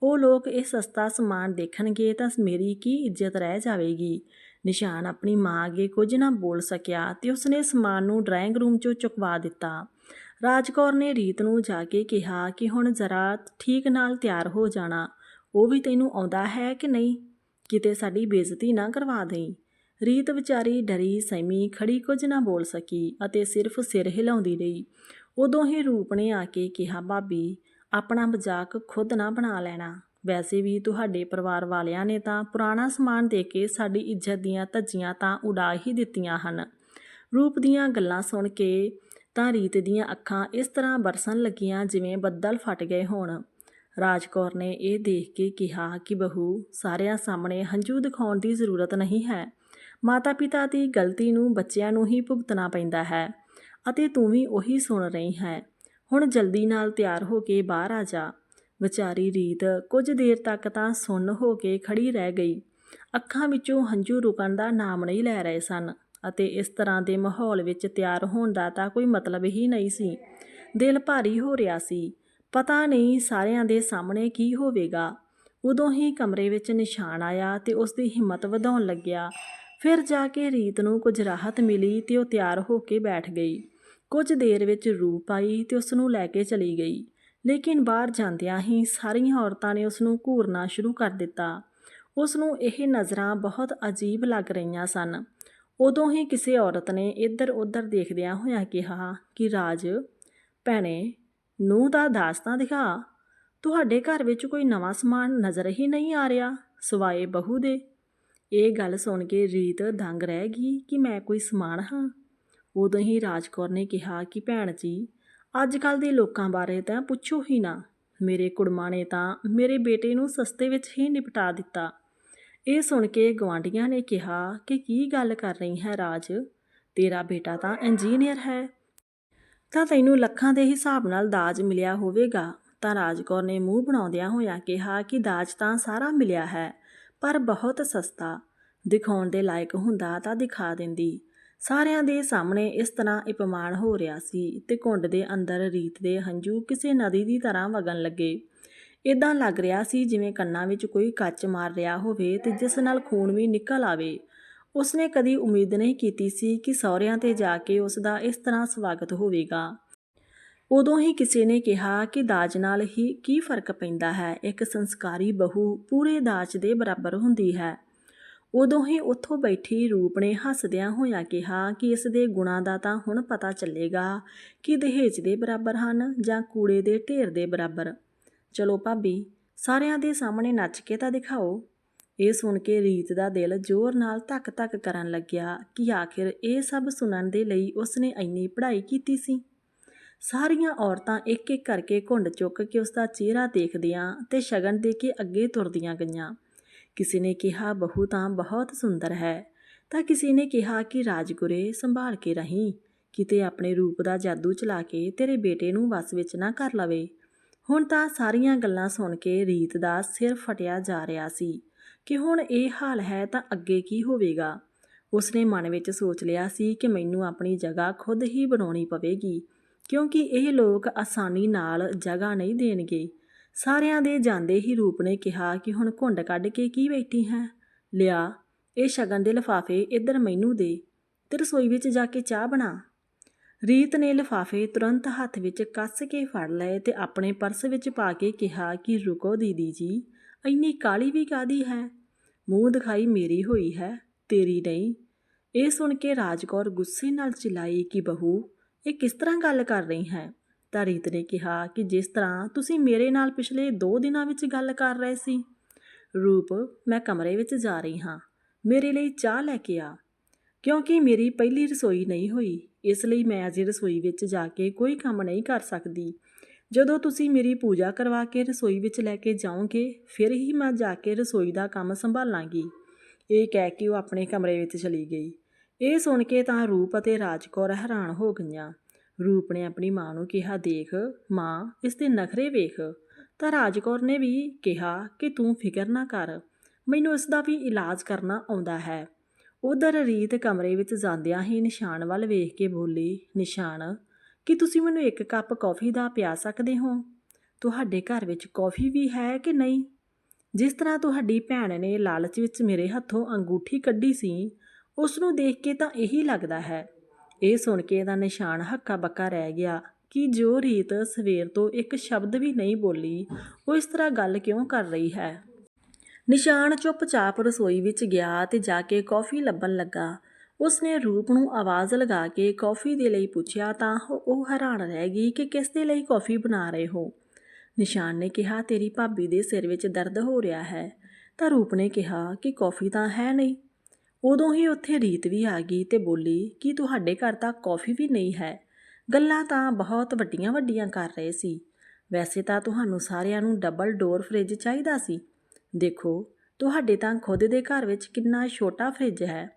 ਉਹ ਲੋਕ ਇਹ ਸਸਤਾ ਸਮਾਨ ਦੇਖਣਗੇ ਤਾਂ ਮੇਰੀ ਕੀ ਇੱਜ਼ਤ ਰਹਿ ਜਾਵੇਗੀ? ਨਿਸ਼ਾਨ ਆਪਣੀ ਮਾਂ ਅੱਗੇ ਕੁਝ ਨਾ ਬੋਲ ਸਕਿਆ ਤੇ ਉਸਨੇ ਸਮਾਨ ਨੂੰ ਡਰਾਇੰਗ ਰੂਮ 'ਚੋਂ ਚੁਕਵਾ ਦਿੱਤਾ। ਰਾਜਕੌਰ ਨੇ ਰੀਤ ਨੂੰ ਜਾ ਕੇ ਕਿਹਾ ਕਿ ਹੁਣ ਜ਼ਰਾ ਠੀਕ ਨਾਲ ਤਿਆਰ ਹੋ ਜਾਣਾ। ਉਹ ਵੀ ਤੈਨੂੰ ਆਉਂਦਾ ਹੈ ਕਿ ਨਹੀਂ? ਕਿਤੇ ਸਾਡੀ ਬੇਇੱਜ਼ਤੀ ਨਾ ਕਰਵਾ ਦੇਈ। ਰੀਤ ਵਿਚਾਰੀ ਡਰੀ ਸਹਿਮੀ ਖੜੀ ਕੁਝ ਨਾ ਬੋਲ ਸਕੀ ਅਤੇ ਸਿਰਫ ਸਿਰ ਹਿਲਾਉਂਦੀ ਰਹੀ। ਉਦੋਂ ਹੀ ਰੂਪ ਨੇ ਆ ਕੇ ਕਿਹਾ, ਭਾਬੀ, ਆਪਣਾ ਮਜ਼ਾਕ ਖੁਦ ਨਾ ਬਣਾ ਲੈਣਾ। ਵੈਸੇ ਵੀ ਤੁਹਾਡੇ ਪਰਿਵਾਰ ਵਾਲਿਆਂ ਨੇ ਤਾਂ ਪੁਰਾਣਾ ਸਮਾਨ ਦੇ ਕੇ ਸਾਡੀ ਇੱਜ਼ਤ ਦੀਆਂ ਧੱਜੀਆਂ ਤਾਂ ਉਡਾ ਹੀ ਦਿੱਤੀਆਂ ਹਨ ਰੂਪ ਦੀਆਂ ਗੱਲਾਂ ਸੁਣ ਕੇ ਤਾਂ ਰੀਤ ਦੀਆਂ ਅੱਖਾਂ ਇਸ ਤਰ੍ਹਾਂ ਬਰਸਣ ਲੱਗੀਆਂ ਜਿਵੇਂ ਬੱਦਲ ਫਟ ਗਏ ਹੋਣ। ਰਾਜਕੌਰ ਨੇ ਇਹ ਦੇਖ ਕੇ ਕਿਹਾ ਕਿ ਬਹੂ, ਸਾਰਿਆਂ ਸਾਹਮਣੇ ਹੰਝੂ ਦਿਖਾਉਣ ਦੀ ਜ਼ਰੂਰਤ ਨਹੀਂ ਹੈ। ਮਾਤਾ-ਪਿਤਾ ਦੀ ਗਲਤੀ ਨੂੰ ਬੱਚਿਆਂ ਨੂੰ ਹੀ ਭੁਗਤਣਾ ਪੈਂਦਾ ਹੈ ਅਤੇ ਤੂੰ ਵੀ ਉਹੀ ਸੁਣ ਰਹੀ ਹੈ। ਹੁਣ ਜਲਦੀ ਨਾਲ ਤਿਆਰ ਹੋ ਕੇ ਬਾਹਰ ਆ ਜਾ। ਵਿਚਾਰੀ ਰੀਤ ਕੁਝ ਦੇਰ ਤੱਕ ਤਾਂ ਸੁੰਨ ਹੋ ਕੇ ਖੜੀ ਰਹਿ ਗਈ। ਅੱਖਾਂ ਵਿੱਚੋਂ ਹੰਝੂ ਰੁਕਣ ਦਾ ਨਾਮ ਨਹੀਂ ਲੈ ਰਹੇ ਸਨ ਅਤੇ ਇਸ ਤਰ੍ਹਾਂ ਦੇ ਮਾਹੌਲ ਵਿੱਚ ਤਿਆਰ ਹੋਣ ਦਾ ਤਾਂ ਕੋਈ ਮਤਲਬ ਹੀ ਨਹੀਂ ਸੀ। ਦਿਲ ਭਾਰੀ ਹੋ ਰਿਹਾ ਸੀ। ਪਤਾ ਨਹੀਂ ਸਾਰਿਆਂ ਦੇ ਸਾਹਮਣੇ ਕੀ ਹੋਵੇਗਾ। ਉਦੋਂ ਹੀ ਕਮਰੇ ਵਿੱਚ ਨਿਸ਼ਾਨ ਆਇਆ ਤੇ ਉਸ ਦੀ ਹਿੰਮਤ ਵਧਾਉਣ ਲੱਗਿਆ। ਫਿਰ ਜਾ ਕੇ ਰੀਤ ਨੂੰ ਕੁਝ ਰਾਹਤ ਮਿਲੀ ਤੇ ਉਹ ਤਿਆਰ ਹੋ ਕੇ ਬੈਠ ਗਈ। ਕੁਝ ਦੇਰ ਵਿੱਚ ਰੂਪ ਆਈ ਤੇ ਉਸ ਨੂੰ ਲੈ ਕੇ ਚਲੀ ਗਈ। ਲੇਕਿਨ ਬਾਹਰ ਜਾਂਦਿਆਂ ਹੀ ਸਾਰੀਆਂ ਔਰਤਾਂ ਨੇ ਉਸ ਨੂੰ ਘੂਰਨਾ ਸ਼ੁਰੂ ਕਰ ਦਿੱਤਾ। ਉਸ ਨੂੰ ਇਹ ਨਜ਼ਰਾਂ ਬਹੁਤ ਅਜੀਬ ਲੱਗ ਰਹੀਆਂ ਸਨ। ਉਦੋਂ ਹੀ ਕਿਸੇ ਔਰਤ ਨੇ ਇੱਧਰ ਉੱਧਰ ਦੇਖਦਿਆਂ ਹੋਇਆਂ ਕਿਹਾ ਕਿ, ਰਾਜ, ਭੈਣੇ ਨੂੰ ਦਾ ਦਾਸਤਾਂ ਦਿਖਾ। ਤੁਹਾਡੇ ਘਰ ਵਿੱਚ ਕੋਈ ਨਵਾਂ ਸਮਾਨ ਨਜ਼ਰ ਹੀ ਨਹੀਂ ਆ ਰਿਹਾ, ਸਵਾਏ ਬਹੂ ਦੇ। ਇਹ ਗੱਲ ਸੁਣ ਕੇ ਰੀਤ ਦੰਗ ਰਹਿ ਗਈ ਕਿ ਮੈਂ ਕੋਈ ਸਮਾਨ ਹਾਂ। ਉਦੋਂ ਹੀ ਰਾਜਕੌਰ ਨੇ ਕਿਹਾ ਕਿ ਭੈਣ ਜੀ, ਅੱਜ ਕੱਲ ਦੇ ਲੋਕਾਂ ਬਾਰੇ ਤਾਂ ਪੁੱਛੋ ਹੀ ਨਾ। ਮੇਰੇ ਕੁੜਮਾਂ ਨੇ ਤਾਂ ਮੇਰੇ ਬੇਟੇ ਨੂੰ ਸਸਤੇ ਵਿੱਚ ਹੀ ਨਿਪਟਾ ਦਿੱਤਾ। ਇਹ ਸੁਣ ਕੇ ਗਵਾਂਢੀਆਂ ਨੇ ਕਿਹਾ ਕਿ ਕੀ ਗੱਲ ਕਰ ਰਹੀ ਹੈ ਰਾਜ? ਤੇਰਾ ਬੇਟਾ ਤਾਂ ਇੰਜੀਨੀਅਰ ਹੈ। ਤਾਂ ਤੈਨੂੰ ਲੱਖਾਂ ਦੇ ਹਿਸਾਬ ਨਾਲ ਦਾਜ ਮਿਲਿਆ ਹੋਵੇਗਾ। ਤਾਂ ਰਾਜਕੌਰ ਨੇ ਮੂੰਹ ਬਣਾਉਂਦਿਆਂ ਹੋਇਆਂ ਕਿਹਾ ਕਿ ਦਾਜ ਤਾਂ ਸਾਰਾ ਮਿਲਿਆ ਹੈ। ਪਰ ਬਹੁਤ ਸਸਤਾ। ਦਿਖਾਉਣ ਦੇ ਲਾਇਕ ਹੁੰਦਾ ਤਾਂ ਦਿਖਾ ਦਿੰਦੀ। ਸਾਰਿਆਂ ਦੇ ਸਾਹਮਣੇ ਇਸ ਤਰ੍ਹਾਂ ਇਪਮਾਨ ਹੋ ਰਿਹਾ ਸੀ ਤੇ ਘੁੰਡ ਦੇ ਅੰਦਰ ਰੀਤ ਦੇ ਹੰਝੂ ਕਿਸੇ ਨਦੀ ਦੀ ਤਰ੍ਹਾਂ ਵਗਣ ਲੱਗੇ। ਇਦਾਂ ਲੱਗ ਰਿਹਾ ਸੀ ਜਿਵੇਂ ਕੰਨਾਂ ਵਿੱਚ ਕੋਈ ਕੱਚ ਮਾਰ ਰਿਹਾ ਹੋਵੇ ਤੇ ਜਿਸ ਨਾਲ ਖੂਨ ਵੀ ਨਿਕਲ ਆਵੇ। ਉਸਨੇ ਕਦੀ ਉਮੀਦ ਨਹੀਂ ਕੀਤੀ ਸੀ ਕਿ ਸਹੁਰਿਆਂ ਤੇ ਜਾ ਕੇ ਉਸ ਦਾ ਇਸ ਤਰ੍ਹਾਂ ਸਵਾਗਤ ਹੋਵੇਗਾ। ਉਦੋਂ ਹੀ ਕਿਸੇ ਨੇ ਕਿਹਾ ਕਿ ਦਾਜ ਨਾਲ ਹੀ ਕੀ ਫ਼ਰਕ ਪੈਂਦਾ ਹੈ? ਇੱਕ ਸੰਸਕਾਰੀ ਬਹੂ ਪੂਰੇ ਦਾਜ ਦੇ ਬਰਾਬਰ ਹੁੰਦੀ ਹੈ। ਉਦੋਂ ਹੀ ਉੱਥੋਂ ਬੈਠੀ ਰੂਪ ਨੇ ਹੱਸਦਿਆਂ ਹੋਇਆਂ ਕਿਹਾ ਕਿ ਇਸ ਦੇ ਗੁਣਾਂ ਦਾ ਤਾਂ ਹੁਣ ਪਤਾ ਚੱਲੇਗਾ ਕਿ ਦਹੇਜ ਦੇ ਬਰਾਬਰ ਹਨ ਜਾਂ ਕੂੜੇ ਦੇ ਢੇਰ ਦੇ ਬਰਾਬਰ। ਚਲੋ ਭਾਬੀ, ਸਾਰਿਆਂ ਦੇ ਸਾਹਮਣੇ ਨੱਚ ਕੇ ਤਾਂ ਦਿਖਾਓ। ਇਹ ਸੁਣ ਕੇ ਰੀਤ ਦਾ ਦਿਲ ਜ਼ੋਰ ਨਾਲ ਧੱਕ-ਧੱਕ ਕਰਨ ਲੱਗਿਆ ਕਿ ਆਖਿਰ ਇਹ ਸਭ ਸੁਣਨ ਦੇ ਲਈ ਉਸਨੇ ਇੰਨੀ ਪੜ੍ਹਾਈ ਕੀਤੀ ਸੀ? ਸਾਰੀਆਂ ਔਰਤਾਂ ਇੱਕ-ਇੱਕ ਕਰਕੇ ਘੁੰਡ ਚੁੱਕ ਕੇ ਉਸ ਦਾ ਚਿਹਰਾ ਦੇਖਦਿਆਂ ਤੇ ਸ਼ਗਨ ਦੇ ਕੇ ਅੱਗੇ ਤੁਰਦੀਆਂ ਗਈਆਂ। ਕਿਸੇ ਨੇ ਕਿਹਾ, ਬਹੂ ਤਾਂ ਬਹੁਤ ਸੁੰਦਰ ਹੈ। ਤਾਂ ਕਿਸੇ ਨੇ ਕਿਹਾ ਕਿ, ਰਾਜਗੁਰੇ, ਸੰਭਾਲ ਕੇ ਰਹੀਂ। ਕਿਤੇ ਆਪਣੇ ਰੂਪ ਦਾ ਜਾਦੂ ਚਲਾ ਕੇ ਤੇਰੇ ਬੇਟੇ ਨੂੰ ਵਸ ਵਿੱਚ ਨਾ ਕਰ ਲਵੇ। ਹੁਣ ਤਾਂ ਸਾਰੀਆਂ ਗੱਲਾਂ ਸੁਣ ਕੇ ਰੀਤ ਦਾ ਸਿਰ ਫਟਿਆ ਜਾ ਰਿਹਾ ਸੀ ਕਿ ਹੁਣ ਇਹ ਹਾਲ ਹੈ ਤਾਂ ਅੱਗੇ ਕੀ ਹੋਵੇਗਾ। ਉਸਨੇ ਮਨ ਵਿੱਚ ਸੋਚ ਲਿਆ ਸੀ ਕਿ ਮੈਨੂੰ ਆਪਣੀ ਜਗ੍ਹਾ ਖੁਦ ਹੀ ਬਣਾਉਣੀ ਪਵੇਗੀ। ਕਿਉਂਕਿ ਇਹ ਲੋਕ ਆਸਾਨੀ ਨਾਲ ਜਗ੍ਹਾ ਨਹੀਂ ਦੇਣਗੇ। ਸਾਰਿਆਂ ਦੇ ਜਾਂਦੇ ਹੀ ਰੂਪ ਨੇ ਕਿਹਾ ਕਿ ਹੁਣ ਘੁੰਡ ਕੱਢ ਕੇ ਕੀ ਬੈਠੀ ਹੈ? ਲਿਆ, ਇਹ ਸ਼ਗਨ ਦੇ ਲਿਫਾਫੇ ਇੱਧਰ ਮੈਨੂੰ ਦੇ, ਤੇ ਰਸੋਈ ਵਿੱਚ ਜਾ ਕੇ ਚਾਹ ਬਣਾ। ਰੀਤ ਨੇ ਲਿਫਾਫੇ ਤੁਰੰਤ ਹੱਥ ਵਿੱਚ ਕੱਸ ਕੇ ਫੜ ਲਏ ਤੇ ਆਪਣੇ ਪਰਸ ਵਿੱਚ ਪਾ ਕੇ ਕਿਹਾ ਕਿ, ਰੁਕੋ ਦੀਦੀ ਜੀ, ਇੰਨੀ ਕਾਲੀ ਵੀ ਕਾਦੀ ਹੈ? ਮੂੰਹ ਦਿਖਾਈ ਮੇਰੀ ਹੋਈ ਹੈ, ਤੇਰੀ ਨਹੀਂ। ਇਹ ਸੁਣ ਕੇ ਰਾਜਕੌਰ ਗੁੱਸੇ ਨਾਲ ਚਿਲਾਈ ਕਿ, ਬਹੂ ਇਹ ਕਿਸ ਤਰ੍ਹਾਂ ਗੱਲ ਕਰ ਰਹੀ ਹੈ? ਤਾਂ ਰੀਤ ਨੇ ਕਿਹਾ ਕਿ ਜਿਸ ਤਰ੍ਹਾਂ ਤੁਸੀਂ ਮੇਰੇ ਨਾਲ ਪਿਛਲੇ 2 ਦਿਨਾਂ ਵਿੱਚ ਗੱਲ ਕਰ ਰਹੇ ਸੀ। ਰੂਪ, ਮੈਂ ਕਮਰੇ ਵਿੱਚ ਜਾ ਰਹੀ ਹਾਂ। ਮੇਰੇ ਲਈ ਚਾਹ ਲੈ ਕੇ ਆ। ਕਿਉਂਕਿ ਮੇਰੀ ਪਹਿਲੀ ਰਸੋਈ ਨਹੀਂ ਹੋਈ, ਇਸ ਲਈ ਮੈਂ ਅਜੇ ਰਸੋਈ ਵਿੱਚ ਜਾ ਕੇ ਕੋਈ ਕੰਮ ਨਹੀਂ ਕਰ ਸਕਦੀ। ਜਦੋਂ ਤੁਸੀਂ ਮੇਰੀ ਪੂਜਾ ਕਰਵਾ ਕੇ ਰਸੋਈ ਵਿੱਚ ਲੈ ਕੇ ਜਾਓਗੇ, ਫਿਰ ਹੀ ਮੈਂ ਜਾ ਕੇ ਰਸੋਈ ਦਾ ਕੰਮ ਸੰਭਾਲਾਂਗੀ। ਇਹ ਕਹਿ ਕੇ ਉਹ ਆਪਣੇ ਕਮਰੇ ਵਿੱਚ ਚਲੀ ਗਈ। ਇਹ ਸੁਣ ਕੇ ਤਾਂ ਰੂਪ ਅਤੇ ਰਾਜਕੌਰ ਹੈਰਾਨ ਹੋ ਗਈਆਂ। ਰੂਪ ਨੇ ਆਪਣੀ ਮਾਂ ਨੂੰ ਕਿਹਾ, ਦੇਖ, ਮਾਂ, ਇਸ ਦੇ ਨਖਰੇ ਵੇਖ। ਤਾਂ ਰਾਜਕੌਰ ਨੇ ਵੀ ਕਿਹਾ ਕਿ ਤੂੰ ਫਿਕਰ ਨਾ ਕਰ। ਮੈਨੂੰ ਇਸ ਦਾ ਵੀ ਇਲਾਜ ਕਰਨਾ ਆਉਂਦਾ ਹੈ। ਉਧਰ ਰੀਤ ਕਮਰੇ ਵਿੱਚ ਜਾਂਦਿਆਂ ਹੀ ਨਿਸ਼ਾਨ ਵੱਲ ਵੇਖ ਕੇ ਬੋਲੀ, ਨਿਸ਼ਾਨ, ਕਿ ਤੁਸੀਂ ਮੈਨੂੰ ਇੱਕ ਕੱਪ ਕੌਫੀ ਦਾ ਪਿਆ ਸਕਦੇ ਹੋ? ਤੁਹਾਡੇ ਘਰ ਵਿੱਚ ਕੌਫੀ ਵੀ ਹੈ ਕਿ ਨਹੀਂ? ਜਿਸ ਤਰ੍ਹਾਂ ਤੁਹਾਡੀ ਭੈਣ ਨੇ ਲਾਲਚ ਵਿੱਚ ਮੇਰੇ ਹੱਥੋਂ ਅੰਗੂਠੀ ਕੱਢੀ ਸੀ ਉਸ ਨੂੰ ਦੇਖ ਕੇ ਤਾਂ ਇਹੀ ਲੱਗਦਾ ਹੈ। ਇਹ ਸੁਣ ਕੇ ਇਹਦਾ ਨਿਸ਼ਾਨ ਹੱਕਾ ਬੱਕਾ ਰਹਿ ਗਿਆ ਕਿ ਜੋ ਰੀਤ ਸਵੇਰ ਤੋਂ ਇੱਕ ਸ਼ਬਦ ਵੀ ਨਹੀਂ ਬੋਲੀ, ਉਹ ਇਸ ਤਰ੍ਹਾਂ ਗੱਲ ਕਿਉਂ ਕਰ ਰਹੀ ਹੈ? ਨਿਸ਼ਾਨ ਚੁੱਪਚਾਪ ਰਸੋਈ ਵਿੱਚ ਗਿਆ ਤੇ ਜਾ ਕੇ ਕੌਫੀ ਲੱਭਣ ਲੱਗਾ। ਉਸਨੇ ਰੂਪ ਨੂੰ ਆਵਾਜ਼ ਲਗਾ ਕੇ ਕੌਫੀ ਦੇ ਲਈ ਪੁੱਛਿਆ ਤਾਂ ਉਹ ਹੈਰਾਨ ਰਹਿ ਗਈ ਕਿ ਕਿਸ ਦੇ ਲਈ ਕੌਫੀ ਬਣਾ ਰਹੇ ਹੋ। ਨਿਸ਼ਾਨ ਨੇ ਕਿਹਾ, ਤੇਰੀ ਭਾਬੀ ਦੇ ਸਿਰ ਵਿੱਚ ਦਰਦ ਹੋ ਰਿਹਾ ਹੈ। ਤਾਂ ਰੂਪ ਨੇ ਕਿਹਾ ਕਿ ਕੌਫੀ ਤਾਂ ਹੈ ਨਹੀਂ। ਉਦੋਂ ਹੀ ਉੱਥੇ ਰੀਤ ਵੀ ਆ ਗਈ ਤੇ ਬੋਲੀ, ਕਿ ਤੁਹਾਡੇ ਘਰ ਤਾਂ ਕੌਫੀ ਵੀ ਨਹੀਂ ਹੈ? ਗੱਲਾਂ ਤਾਂ ਬਹੁਤ ਵੱਡੀਆਂ ਵੱਡੀਆਂ ਕਰ ਰਹੇ ਸੀ। ਵੈਸੇ ਤਾਂ ਤੁਹਾਨੂੰ ਸਾਰਿਆਂ ਨੂੰ ਡਬਲ ਡੋਰ ਫ੍ਰਿਜ ਚਾਹੀਦਾ ਸੀ। ਦੇਖੋ, ਤੁਹਾਡੇ ਤਾਂ ਖੁਦ ਦੇ ਘਰ ਵਿੱਚ ਕਿੰਨਾ ਛੋਟਾ ਫ੍ਰਿਜ ਹੈ।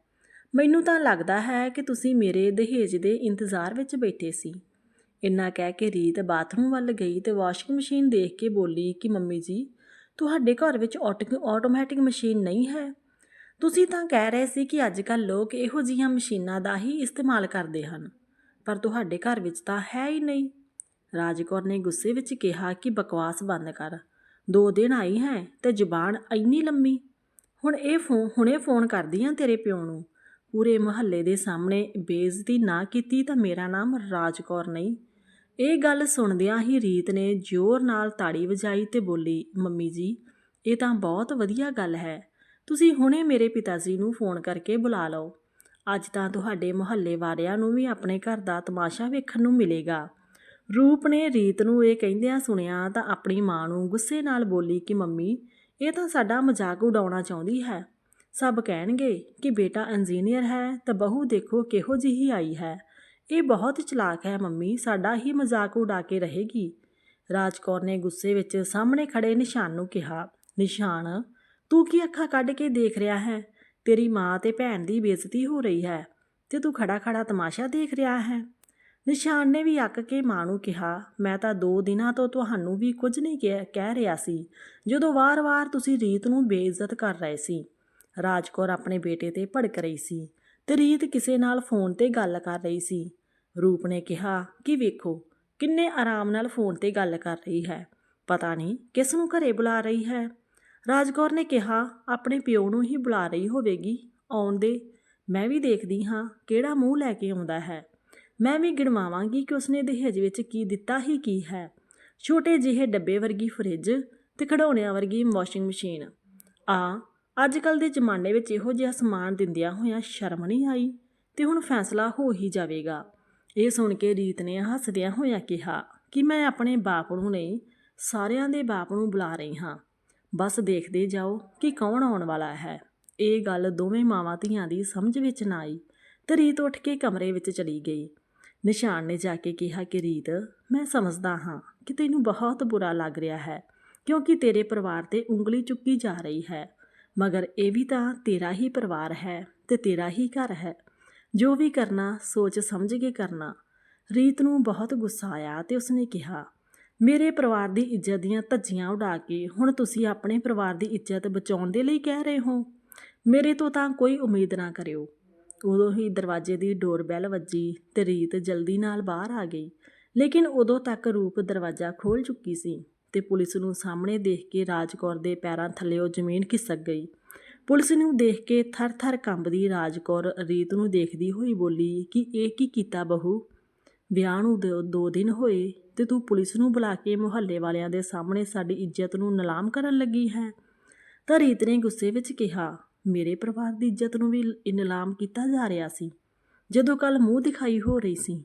ਮੈਨੂੰ ਤਾਂ ਲੱਗਦਾ ਹੈ ਕਿ ਤੁਸੀਂ ਮੇਰੇ ਦਹੇਜ ਦੇ ਇੰਤਜ਼ਾਰ ਵਿੱਚ ਬੈਠੇ ਸੀ। ਇੰਨਾ ਕਹਿ ਕੇ ਰੀਤ ਬਾਥਰੂਮ ਵੱਲ ਗਈ ਤੇ ਵਾਸ਼ਿੰਗ ਮਸ਼ੀਨ ਦੇਖ ਕੇ ਬੋਲੀ ਕਿ ਮੰਮੀ ਜੀ, ਤੁਹਾਡੇ ਘਰ ਵਿੱਚ ਆਟੋਮੈਟਿਕ ਮਸ਼ੀਨ ਨਹੀਂ ਹੈ? ਤੁਸੀਂ ਤਾਂ ਕਹਿ ਰਹੇ ਸੀ ਕਿ ਅੱਜ ਕੱਲ੍ਹ ਲੋਕ ਇਹੋ ਜਿਹੀਆਂ ਮਸ਼ੀਨਾਂ ਦਾ ਹੀ ਇਸਤੇਮਾਲ ਕਰਦੇ ਹਨ, ਪਰ ਤੁਹਾਡੇ ਘਰ ਵਿੱਚ ਤਾਂ ਹੈ ਹੀ ਨਹੀਂ। ਰਾਜਕੌਰ ਨੇ ਗੁੱਸੇ ਵਿੱਚ ਕਿਹਾ ਕਿ ਬਕਵਾਸ ਬੰਦ ਕਰ। ਦੋ ਦਿਨ ਆਈ ਹੈ ਤੇ ਜ਼ੁਬਾਨ ਇੰਨੀ ਲੰਮੀ। ਹੁਣ ਇਹ ਫੋਨ ਹੁਣੇ ਫੋਨ ਕਰਦੀ ਆ ਤੇਰੇ ਪਿਓ ਨੂੰ। ਪੂਰੇ ਮਹੱਲੇ ਦੇ ਸਾਹਮਣੇ ਬੇਇੱਜ਼ਤੀ ਨਾ ਕੀਤੀ ਤਾਂ ਮੇਰਾ ਨਾਮ ਰਾਜਕੌਰ ਨਹੀਂ। ਇਹ ਗੱਲ ਸੁਣਦਿਆਂ ਹੀ ਰੀਤ ਨੇ ਜ਼ੋਰ ਨਾਲ ਤਾੜੀ ਵਜਾਈ ਤੇ ਬੋਲੀ, ਮੰਮੀ ਜੀ, ਇਹ ਤਾਂ ਬਹੁਤ ਵਧੀਆ ਗੱਲ ਹੈ। ਤੁਸੀਂ ਹੁਣੇ ਮੇਰੇ ਪਿਤਾ ਜੀ ਨੂੰ ਫੋਨ ਕਰਕੇ ਬੁਲਾ ਲਓ। ਅੱਜ ਤਾਂ ਤੁਹਾਡੇ ਮੁਹੱਲੇ ਵਾਲਿਆਂ ਨੂੰ ਵੀ ਆਪਣੇ ਘਰ ਦਾ ਤਮਾਸ਼ਾ ਵੇਖਣ ਨੂੰ ਮਿਲੇਗਾ। ਰੂਪ ਨੇ ਰੀਤ ਨੂੰ ਇਹ ਕਹਿੰਦਿਆਂ ਸੁਣਿਆ ਤਾਂ ਆਪਣੀ ਮਾਂ ਨੂੰ ਗੁੱਸੇ ਨਾਲ ਬੋਲੀ ਕਿ ਮੰਮੀ, ਇਹ ਤਾਂ ਸਾਡਾ ਮਜ਼ਾਕ ਉਡਾਉਣਾ ਚਾਹੁੰਦੀ ਹੈ। ਸਭ ਕਹਿਣਗੇ ਕਿ ਬੇਟਾ ਇੰਜੀਨੀਅਰ ਹੈ ਤਾਂ ਬਹੂ ਦੇਖੋ ਕਿਹੋ ਜਿਹੀ ਆਈ ਹੈ। ਇਹ ਬਹੁਤ ਚਲਾਕ ਹੈ ਮੰਮੀ, ਸਾਡਾ ਹੀ ਮਜ਼ਾਕ ਉਡਾ ਕੇ ਰਹੇਗੀ। ਰਾਜਕੌਰ ਨੇ ਗੁੱਸੇ ਵਿੱਚ ਸਾਹਮਣੇ ਖੜੇ ਨਿਸ਼ਾਨ ਨੂੰ ਕਿਹਾ, ਨਿਸ਼ਾਨ ਤੂੰ ਕੀ ਅੱਖਾਂ ਕੱਢ ਕੇ ਦੇਖ ਰਿਹਾ ਹੈ? ਤੇਰੀ ਮਾਂ ਤੇ ਭੈਣ ਦੀ ਬੇਇੱਜ਼ਤੀ ਹੋ ਰਹੀ ਹੈ ਤੇ ਤੂੰ ਖੜਾ ਖੜਾ ਤਮਾਸ਼ਾ ਦੇਖ ਰਿਹਾ ਹੈ। ਨਿਸ਼ਾਨ ਨੇ ਵੀ ਅੱਕ ਕੇ ਮਾਂ ਨੂੰ ਕਿਹਾ, ਮੈਂ ਤਾਂ ਦੋ ਦਿਨਾਂ ਤੋਂ ਤੁਹਾਨੂੰ ਵੀ ਕੁਝ ਨਹੀਂ ਕਹਿ ਕਹਿ ਰਿਹਾ ਸੀ, ਜਦੋਂ ਵਾਰ-ਵਾਰ ਤੁਸੀਂ ਰੀਤ ਨੂੰ ਬੇਇੱਜ਼ਤ ਕਰ ਰਹੇ ਸੀ। ਰਾਜਕੌਰ ਆਪਣੇ ਬੇਟੇ ਤੇ ਭੜਕ ਰਹੀ ਸੀ ਤੇ ਰੀਤ ਕਿਸੇ ਨਾਲ ਫੋਨ ਤੇ ਗੱਲ ਕਰ ਰਹੀ ਸੀ। ਰੂਪ ਨੇ ਕਿਹਾ, ਕਿ ਵੇਖੋ, ਕਿੰਨੇ ਆਰਾਮ ਨਾਲ ਫੋਨ ਤੇ ਗੱਲ ਕਰ ਰਹੀ ਹੈ। ਪਤਾ ਨਹੀਂ ਕਿਸ ਨੂੰ ਘਰੇ ਬੁਲਾ ਰਹੀ ਹੈ? ਰਾਜ ਕੌਰ ਨੇ ਕਿਹਾ, ਆਪਣੇ ਪਿਓ ਨੂੰ ਹੀ ਬੁਲਾ ਰਹੀ ਹੋਵੇਗੀ। ਆਉਣ ਦੇ ਮੈਂ ਵੀ ਦੇਖਦੀ ਹਾਂ ਕਿਹੜਾ ਮੂੰਹ ਲੈ ਕੇ ਆਉਂਦਾ ਹੈ। ਮੈਂ ਵੀ ਗਿਣਵਾਵਾਂਗੀ ਕਿ ਉਸਨੇ ਦਹੇਜ ਵਿੱਚ ਕੀ ਦਿੱਤਾ ਹੀ ਕੀ ਹੈ। ਛੋਟੇ ਜਿਹੇ ਡੱਬੇ ਵਰਗੀ ਫਰਿੱਜ ਤੇ ਖਿਡੌਣਿਆਂ ਵਰਗੀ ਵਾਸ਼ਿੰਗ ਮਸ਼ੀਨ। ਆ ਅੱਜ ਕੱਲ ਦੇ ਜ਼ਮਾਨੇ ਵਿੱਚ ਇਹੋ ਜਿਹਾ ਸਮਾਨ ਦਿੰਦਿਆਂ ਹੋਇਆਂ ਸ਼ਰਮ ਨਹੀਂ ਆਈ ਤੇ ਹੁਣ ਫੈਸਲਾ ਹੋ ਹੀ ਜਾਵੇਗਾ। ਇਹ ਸੁਣ ਕੇ ਰੀਤ ਨੇ ਹੱਸਦਿਆਂ ਹੋਇਆਂ ਕਿਹਾ ਕਿ ਮੈਂ ਆਪਣੇ ਬਾਪ ਨੂੰ ਨਹੀਂ, ਸਾਰਿਆਂ ਦੇ ਬਾਪ ਨੂੰ ਬੁਲਾ ਰਹੀ ਹਾਂ। ਬਸ ਦੇਖਦੇ ਜਾਓ ਕਿ ਕੌਣ ਆਉਣ ਵਾਲਾ ਹੈ। ਇਹ ਗੱਲ ਦੋਵੇਂ ਮਾਵਾਂ ਧੀਆਂ ਦੀ ਸਮਝ ਵਿੱਚ ਨਾ ਆਈ ਤੇ ਰੀਤ ਉੱਠ ਕੇ ਕਮਰੇ ਵਿੱਚ ਚਲੀ ਗਈ। ਨਿਸ਼ਾਨ ਨੇ ਜਾ ਕੇ ਕਿਹਾ ਕਿ, ਰੀਤ, ਮੈਂ ਸਮਝਦਾ ਹਾਂ ਕਿ ਤੈਨੂੰ ਬਹੁਤ ਬੁਰਾ ਲੱਗ ਰਿਹਾ ਹੈ, ਕਿਉਂਕਿ ਤੇਰੇ ਪਰਿਵਾਰ ਤੇ ਉਂਗਲੀ ਚੁੱਕੀ ਜਾ ਰਹੀ ਹੈ। ਮਗਰ ਇਹ ਵੀ ਤਾਂ ਤੇਰਾ ਹੀ ਪਰਿਵਾਰ ਹੈ ਤੇ ਤੇਰਾ ਹੀ ਘਰ ਹੈ। ਜੋ ਵੀ ਕਰਨਾ, ਸੋਚ ਸਮਝ ਕੇ ਕਰਨਾ। ਰੀਤ ਨੂੰ ਬਹੁਤ ਗੁੱਸਾ ਆਇਆ ਤੇ ਉਸਨੇ ਕਿਹਾ ਮੇਰੇ ਪਰਿਵਾਰ ਦੀ ਇੱਜ਼ਤ ਦੀਆਂ ਧੱਜੀਆਂ ਉਡਾ ਕੇ ਹੁਣ ਤੁਸੀਂ ਆਪਣੇ ਪਰਿਵਾਰ ਦੀ ਇੱਜ਼ਤ ਬਚਾਉਣ ਦੇ ਲਈ ਕਹਿ ਰਹੇ ਹੋ? ਮੇਰੇ ਤੋਂ ਤਾਂ ਕੋਈ ਉਮੀਦ ਨਾ ਕਰਿਓ। ਉਦੋਂ ਹੀ ਦਰਵਾਜ਼ੇ ਦੀ ਡੋਰਬੈਲ ਵੱਜੀ ਤੇ ਰੀਤ ਜਲਦੀ ਨਾਲ ਬਾਹਰ ਆ ਗਈ। ਲੇਕਿਨ ਉਦੋਂ ਤੱਕ ਰੂਪ ਦਰਵਾਜ਼ਾ ਖੋਲ ਚੁੱਕੀ ਸੀ ਤੇ ਪੁਲਿਸ ਨੂੰ ਸਾਹਮਣੇ ਦੇਖ ਕੇ ਰਾਜਕੌਰ ਦੇ ਪੈਰਾਂ ਥੱਲੇੋਂ ਜ਼ਮੀਨ ਖਿਸਕ ਗਈ। ਪੁਲਿਸ ਨੂੰ ਦੇਖ ਕੇ ਥਰ-ਥਰ ਕੰਬਦੀ ਰਾਜਕੌਰ ਰੀਤ ਨੂੰ ਦੇਖਦੀ ਹੋਈ ਬੋਲੀ ਕਿ ਇਹ ਕੀ ਕੀਤਾ ਬਹੂ? ਵਿਆਹ ਨੂੰ ਦੋ- ਦੋ ਦਿਨ ਹੋਏ ਅਤੇ ਤੂੰ ਪੁਲਿਸ ਨੂੰ ਬੁਲਾ ਕੇ ਮੁਹੱਲੇ ਵਾਲਿਆਂ ਦੇ ਸਾਹਮਣੇ ਸਾਡੀ ਇੱਜ਼ਤ ਨੂੰ ਨਿਲਾਮ ਕਰਨ ਲੱਗੀ ਹੈ। ਤਾਂ ਰੀਤ ਨੇ ਗੁੱਸੇ ਵਿੱਚ ਕਿਹਾ, ਮੇਰੇ ਪਰਿਵਾਰ ਦੀ ਇੱਜ਼ਤ ਨੂੰ ਵੀ ਨਿਲਾਮ ਕੀਤਾ ਜਾ ਰਿਹਾ ਸੀ। ਜਦੋਂ ਕੱਲ ਮੂੰਹ ਦਿਖਾਈ ਹੋ ਰਹੀ ਸੀ।